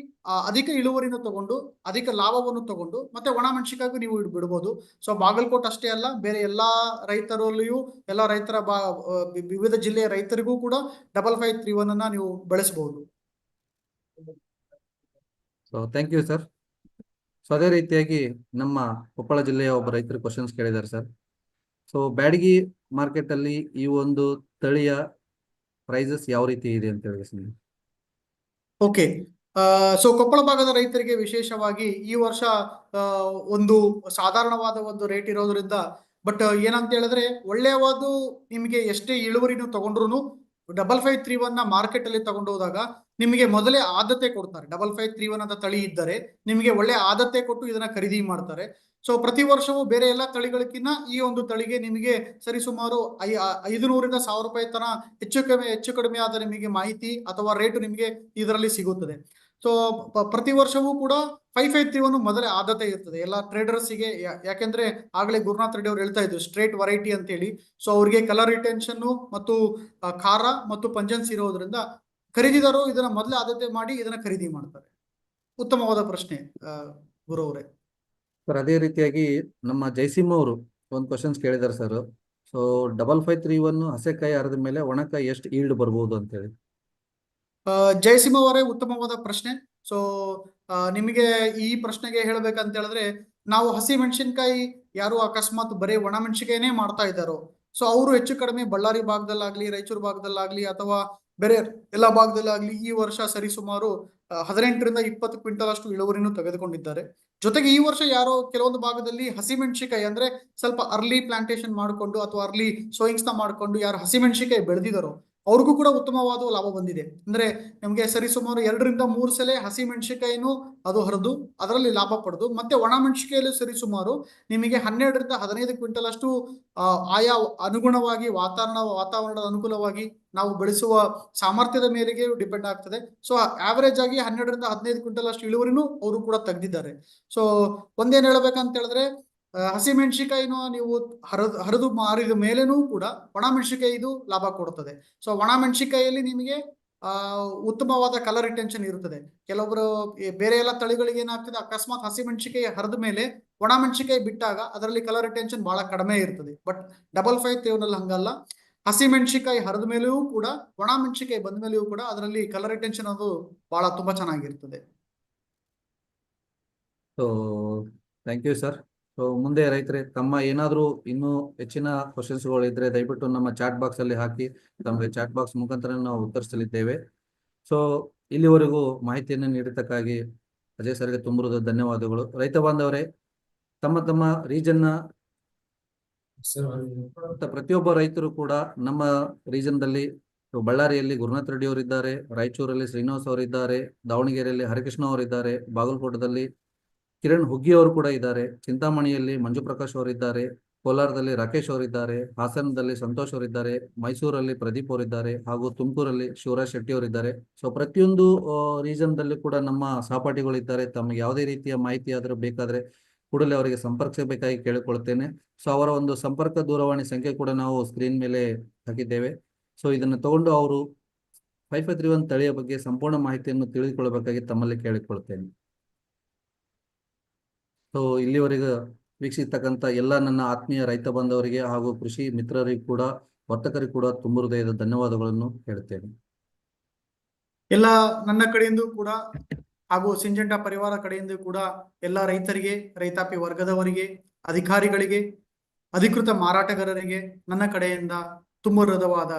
ಅಧಿಕ ಇಳುವರಿನ ತಗೊಂಡು, ಅಧಿಕ ಲಾಭವನ್ನು ತಗೊಂಡು, ಮತ್ತೆ ಒಣ ಮೆಣಸಿನಕಾಯಿಗೂ ನೀವು ಬಿಡಬಹುದು ಸೊ ಬಾಗಲಕೋಟ್ ಅಷ್ಟೇ ಅಲ್ಲ, ಬೇರೆ ಎಲ್ಲಾ ರೈತರಲ್ಲಿಯೂ, ಎಲ್ಲ ರೈತರ ಬಾ ವಿವಿಧ ಜಿಲ್ಲೆಯ ರೈತರಿಗೂ ಕೂಡ ಡಬಲ್ ಫೈವ್ ತ್ರೀ ಒನ್ ಅನ್ನ ನೀವು ಬೆಳೆಸಬಹುದು so thank you sir so ಅದೇ ರೀತಿಯಾಗಿ ನಮ್ಮ ಕೊಪ್ಪಳ ಜಿಲ್ಲೆಯ ಒಬ್ಬ ರೈತರು ಕ್ವಶನ್ಸ್ ಕೇಳಿದ್ದಾರೆ ಸರ್ ಸೊ ಬ್ಯಾಡಗಿ ಮಾರ್ಕೆಟ್ ಅಲ್ಲಿ ಈ ಒಂದು ತಳಿಯ ಪ್ರೈಸಸ್ ಯಾವ ರೀತಿ ಇದೆ ಅಂತ ಹೇಳಿ ಸರ್ ಓಕೆ ಸೊ ಕೊಪ್ಪಳ ಭಾಗದ ರೈತರಿಗೆ ವಿಶೇಷವಾಗಿ ಈ ವರ್ಷ ಒಂದು ಸಾಧಾರಣವಾದ ಒಂದು ರೇಟ್ ಇರೋದ್ರಿಂದ ಬಟ್ ಏನಂತ ಹೇಳಿದ್ರೆ ಒಳ್ಳೆಯವಾದ ನಿಮಗೆ ಎಷ್ಟೇ ಇಳುವರಿನೂ ತಗೊಂಡ್ರು ಡಬಲ್ ಫೈವ್ ತ್ರೀ ಒನ್ನ ಮಾರ್ಕೆಟ್ ಅಲ್ಲಿ ತಗೊಂಡು ಹೋದಾಗ ನಿಮಗೆ ಮೊದಲೇ ಆದ್ಯತೆ ಕೊಡ್ತಾರೆ. ಡಬಲ್ ಫೈವ್ ತ್ರೀ ಒನ್ ಅಂತ ತಳಿ ಇದ್ದರೆ ನಿಮಗೆ ಒಳ್ಳೆ ಆದ್ಯತೆ ಕೊಟ್ಟು ಇದನ್ನ ಖರೀದಿ ಮಾಡ್ತಾರೆ. ಸೊ ಪ್ರತಿ ವರ್ಷವೂ ಬೇರೆ ಎಲ್ಲ ತಳಿಗಳಕ್ಕಿಂತ ಈ ಒಂದು ತಳಿಗೆ ನಿಮಗೆ ಸರಿಸುಮಾರು ಐ ಐದು ನೂರಿಂದ ಸಾವಿರ ರೂಪಾಯಿ ತನ ಹೆಚ್ಚು ಕಡಿಮೆ ಹೆಚ್ಚು ಕಡಿಮೆ ಆದ ನಿಮಗೆ ಮಾಹಿತಿ ಅಥವಾ ರೇಟ್ ನಿಮಗೆ ಇದರಲ್ಲಿ ಸಿಗುತ್ತದೆ. ಸೊ ಪ್ರತಿ ವರ್ಷವೂ ಕೂಡ ಫೈವ್ ಫೈವ್ ತ್ರೀ ಒಂದು ಮೊದಲೇ ಆದ್ಯತೆ ಇರ್ತದೆ. ಎಲ್ಲ ಟ್ರೇಡರ್ಸಿಗೆ ಯಾಕೆಂದ್ರೆ ಆಗಲೇ ಗುರುನಾಥ್ ರೆಡ್ಡಿ ಅವ್ರು ಹೇಳ್ತಾ ಇದ್ರು ಸ್ಟ್ರೇಟ್ ವೆರೈಟಿ ಅಂತ ಹೇಳಿ ಸೊ ಅವ್ರಿಗೆ ಕಲರ್ ರಿಟೆನ್ಷನ್ ಮತ್ತು ಖಾರ ಮತ್ತು ಪಂಜನ್ಸ್ ಇರೋದ್ರಿಂದ ಖರೀದಿದಾರರು ಇದನ್ನ ಮೊದಲೇ ಆದ್ಯತೆ ಮಾಡಿ ಇದನ್ನ ಖರೀದಿ ಮಾಡ್ತಾರೆ. ಉತ್ತಮವಾದ ಪ್ರಶ್ನೆ ಗುರು ಅವರೇ. ಸರ್ ಅದೇ ರೀತಿಯಾಗಿ ನಮ್ಮ ಜಯಸಿಂಹ ಅವರು ಒಂದು ಕ್ವಶನ್ಸ್ ಕೇಳಿದ್ದಾರೆ sir so double five three one ಹಸೆಕಾಯಿ ಅರದ ಮೇಲೆ ಒಣಕಾಯಿ ಎಷ್ಟು ಈಲ್ಡ್ ಬರ್ಬೋದು ಅಂತ ಹೇಳಿ ಆ, ಜಯಸಿಂಹ ಅವರೇ ಉತ್ತಮವಾದ ಪ್ರಶ್ನೆ. ಸೊ ನಿಮಗೆ ಈ ಪ್ರಶ್ನೆಗೆ ಹೇಳ್ಬೇಕಂತ ಹೇಳಿದ್ರೆ, ನಾವು ಹಸಿ ಮೆಣಸಿನಕಾಯಿ ಯಾರು ಅಕಸ್ಮಾತ್ ಬರೀ ಒಣ ಮೆಣಸಿನಕಾಯಿನೇ ಮಾಡ್ತಾ ಇದ್ದಾರೋ? ಸೊ ಅವರು ಹೆಚ್ಚು ಕಡಿಮೆ ಬಳ್ಳಾರಿ ಭಾಗದಲ್ಲಾಗ್ಲಿ, ರಾಯಚೂರು ಭಾಗದಲ್ಲಾಗ್ಲಿ, ಅಥವಾ ಬೇರೆ ಎಲ್ಲ ಭಾಗದಲ್ಲಾಗ್ಲಿ ಈ ವರ್ಷ ಸರಿಸುಮಾರು ಸುಮಾರು ಹದಿನೆಂಟರಿಂದ ಇಪ್ಪತ್ತು ಕ್ವಿಂಟಲ್ ಅಷ್ಟು ಇಳುವರಿನೂ ತೆಗೆದುಕೊಂಡಿದ್ದಾರೆ. ಜೊತೆಗೆ ಈ ವರ್ಷ ಯಾರೋ ಕೆಲವೊಂದು ಭಾಗದಲ್ಲಿ ಹಸಿ ಮೆಣಸಿನಕಾಯಿ ಅಂದ್ರೆ ಸ್ವಲ್ಪ ಅರ್ಲಿ ಪ್ಲಾಂಟೇಶನ್ ಮಾಡಿಕೊಂಡು ಅಥವಾ ಅರ್ಲಿ ಸೋಯಿಂಗ್ಸ್ನ ಮಾಡಿಕೊಂಡು ಯಾರು ಹಸಿ ಮೆಣಸಿನಕಾಯಿ ಬೆಳೆದಿದ್ದಾರೋ ಅವ್ರಿಗೂ ಕೂಡ ಉತ್ತಮವಾದ ಲಾಭ ಬಂದಿದೆ. ಅಂದ್ರೆ ನಮಗೆ ಸರಿಸುಮಾರು ಎರಡರಿಂದ ಮೂರು ಸಲ ಹಸಿ ಮೆಣಸಿನಕಾಯಿನೂ ಅದು ಹರಿದು ಅದರಲ್ಲಿ ಲಾಭ ಪಡೆದು, ಮತ್ತೆ ಒಣ ಮೆಣಸಿನಕಾಯಲ್ಲಿ ಸರಿಸುಮಾರು ನಿಮಗೆ ಹನ್ನೆರಡರಿಂದ ಹದಿನೈದು ಕ್ವಿಂಟಲ್ ಅಷ್ಟು ಆಯಾ ಅನುಗುಣವಾಗಿ ವಾತಾವರಣ, ವಾತಾವರಣದ ಅನುಕೂಲವಾಗಿ ನಾವು ಬೆಳೆಸುವ ಸಾಮರ್ಥ್ಯದ ಮೇರೆಗೆ ಡಿಪೆಂಡ್ ಆಗ್ತದೆ. ಸೊ ಆವರೇಜ್ ಆಗಿ ಹನ್ನೆರಡರಿಂದ ಹದಿನೈದು ಕ್ವಿಂಟಲ್ ಅಷ್ಟು ಇಳುವರಿನೂ ಅವರು ಕೂಡ ತೆಗೆದಿದ್ದಾರೆ. ಸೊ ಒಂದೇನ್ ಹೇಳ್ಬೇಕಂತ ಹೇಳಿದ್ರೆ ಆ, ಹಸಿ ಮೆಣಸಿನಕಾಯಿನ ನೀವು ಹರಿದು ಹರಿದು ಮಾರಿದ ಮೇಲೇನೂ ಕೂಡ ಒಣ ಮೆಣಸಿನಕಾಯಿದು ಲಾಭ ಕೊಡುತ್ತದೆ. ಸೊ ಒಣ ಮೆಣಸಿನಕಾಯಿಯಲ್ಲಿ ನಿಮಗೆ ಉತ್ತಮವಾದ ಕಲರ್ ರಿಟೆನ್ಷನ್ ಇರುತ್ತದೆ. ಕೆಲವೊಬ್ಬರು ಬೇರೆ ಎಲ್ಲ ತಳಿಗಳಿಗೆ ಏನಾಗ್ತದೆ ಅಕಸ್ಮಾತ್ ಹಸಿ ಮೆಣಸಿಕಾಯಿ ಹರಿದ ಮೇಲೆ ಒಣ ಮೆಣಸಿಕಾಯಿ ಬಿಟ್ಟಾಗ ಅದರಲ್ಲಿ ಕಲರ್ ರಿಟೆನ್ಷನ್ ಬಹಳ ಕಡಿಮೆ ಇರ್ತದೆ. ಬಟ್ ಡಬಲ್ ಫೈವ್ ತೇವ್ನಲ್ಲಿ ಹಂಗಲ್ಲ. ಹಸಿ ಮೆಣಸಿಕಾಯಿ ಹರಿದ ಮೇಲೆಯೂ ಕೂಡ ಒಣ ಮೆಣಸಿಕಾಯಿ ಬಂದ ಮೇಲೆಯೂ ಕೂಡ ಅದರಲ್ಲಿ ಕಲರ್ ರಿಟೆನ್ಷನ್ ಅದು ಬಹಳ ತುಂಬಾ ಚೆನ್ನಾಗಿರ್ತದೆ. So thank you sir so ಮುಂದೆ ರೈತರೇ, ತಮ್ಮ ಏನಾದರೂ ಇನ್ನೂ ಹೆಚ್ಚಿನ ಕ್ವಶನ್ಸ್ಗಳು ಇದ್ರೆ ದಯವಿಟ್ಟು ನಮ್ಮ ಚಾಟ್ ಬಾಕ್ಸ್ ಅಲ್ಲಿ ಹಾಕಿ, ತಮಗೆ ಚಾಟ್ ಬಾಕ್ಸ್ ಮುಖಾಂತರ ನಾವು ಉತ್ತರಿಸಲಿದ್ದೇವೆ. ಸೊ ಇಲ್ಲಿವರೆಗೂ ಮಾಹಿತಿಯನ್ನು ನೀಡಿದ್ದಕ್ಕಾಗಿ ಅಜಯ್ ಸರ್ಗೆ ತುಂಬ ಧನ್ಯವಾದಗಳು. ರೈತ ಬಾಂಧವರೇ, ತಮ್ಮ ತಮ್ಮ ರೀಜನ್ನ ಪ್ರತಿಯೊಬ್ಬ ರೈತರು ಕೂಡ ನಮ್ಮ ರೀಜನ್ ದಲ್ಲಿ ಬಳ್ಳಾರಿಯಲ್ಲಿ ಗುರುನಾಥ್ ರೆಡ್ಡಿ ಅವರಿದ್ದಾರೆ, ರಾಯಚೂರಲ್ಲಿ ಶ್ರೀನಿವಾಸ್ ಅವರಿದ್ದಾರೆ, ದಾವಣಗೆರೆಯಲ್ಲಿ ಹರಿಕೃಷ್ಣ ಅವರಿದ್ದಾರೆ, ಬಾಗಲಕೋಟದಲ್ಲಿ ಕಿರಣ್ ಹುಗ್ಗಿ ಅವರು ಕೂಡ ಇದ್ದಾರೆ. ಚಿಂತಾಮಣಿಯಲ್ಲಿ ಮಂಜು ಪ್ರಕಾಶ್ ಅವರಿದ್ದಾರೆ ಕೋಲಾರದಲ್ಲಿ ರಾಕೇಶ್ ಅವರಿದ್ದಾರೆ ಹಾಸನದಲ್ಲಿ ಸಂತೋಷ್ ಅವರಿದ್ದಾರೆ ಮೈಸೂರಲ್ಲಿ ಪ್ರದೀಪ್ ಅವರಿದ್ದಾರೆ ಹಾಗೂ ತುಮಕೂರಲ್ಲಿ ಶಿವರಾಜ್ ಶೆಟ್ಟಿ ಅವರಿದ್ದಾರೆ ಸೊ ಪ್ರತಿಯೊಂದು ರೀಜನ್ ದಲ್ಲಿ ಕೂಡ ನಮ್ಮ ಸಹಪಾಠಿಗಳಿದ್ದಾರೆ ತಮಗೆ ಯಾವುದೇ ರೀತಿಯ ಮಾಹಿತಿ ಆದರೂ ಬೇಕಾದ್ರೆ ಕೂಡಲೇ ಅವರಿಗೆ ಸಂಪರ್ಕಿಸಬೇಕಾಗಿ ಕೇಳಿಕೊಳ್ಳುತ್ತೇನೆ ಸೊ ಅವರ ಒಂದು ಸಂಪರ್ಕ ದೂರವಾಣಿ ಸಂಖ್ಯೆ ಕೂಡ ನಾವು ಸ್ಕ್ರೀನ್ ಮೇಲೆ ಹಾಕಿದ್ದೇವೆ. ಸೊ ಇದನ್ನು ತಗೊಂಡು ಅವರು ಫೈವ್ ಫೈವ್ ತ್ರೀ ಒನ್ ತಳಿಯ ಬಗ್ಗೆ ಸಂಪೂರ್ಣ ಮಾಹಿತಿಯನ್ನು ತಿಳಿದುಕೊಳ್ಳಬೇಕಾಗಿ ತಮ್ಮಲ್ಲಿ ಕೇಳಿಕೊಳ್ಳುತ್ತೇನೆ ಸೊ ಇಲ್ಲಿವರೆಗೆ ವೀಕ್ಷಿಸ್ತಕ್ಕಂಥ ಎಲ್ಲ ನನ್ನ ಆತ್ಮೀಯ ರೈತ ಬಾಂಧವರಿಗೆ ಹಾಗೂ ಕೃಷಿ ಮಿತ್ರರಿಗೆ ಕೂಡ, ವರ್ತಕರಿಗೆ ಕೂಡ ತುಂಬ ಹೃದಯದ ಧನ್ಯವಾದಗಳನ್ನು ಹೇಳ್ತೇನೆ ಎಲ್ಲ ನನ್ನ ಕಡೆಯಿಂದ ಕೂಡ ಹಾಗೂ ಸಿಂಜಂಟ ಪರಿವಾರ ಕಡೆಯಿಂದ ಕೂಡ ಎಲ್ಲ ರೈತರಿಗೆ, ರೈತಾಪಿ ವರ್ಗದವರಿಗೆ, ಅಧಿಕಾರಿಗಳಿಗೆ, ಅಧಿಕೃತ ಮಾರಾಟಗಾರರಿಗೆ ನನ್ನ ಕಡೆಯಿಂದ ತುಂಬ ಹೃದಯವಾದ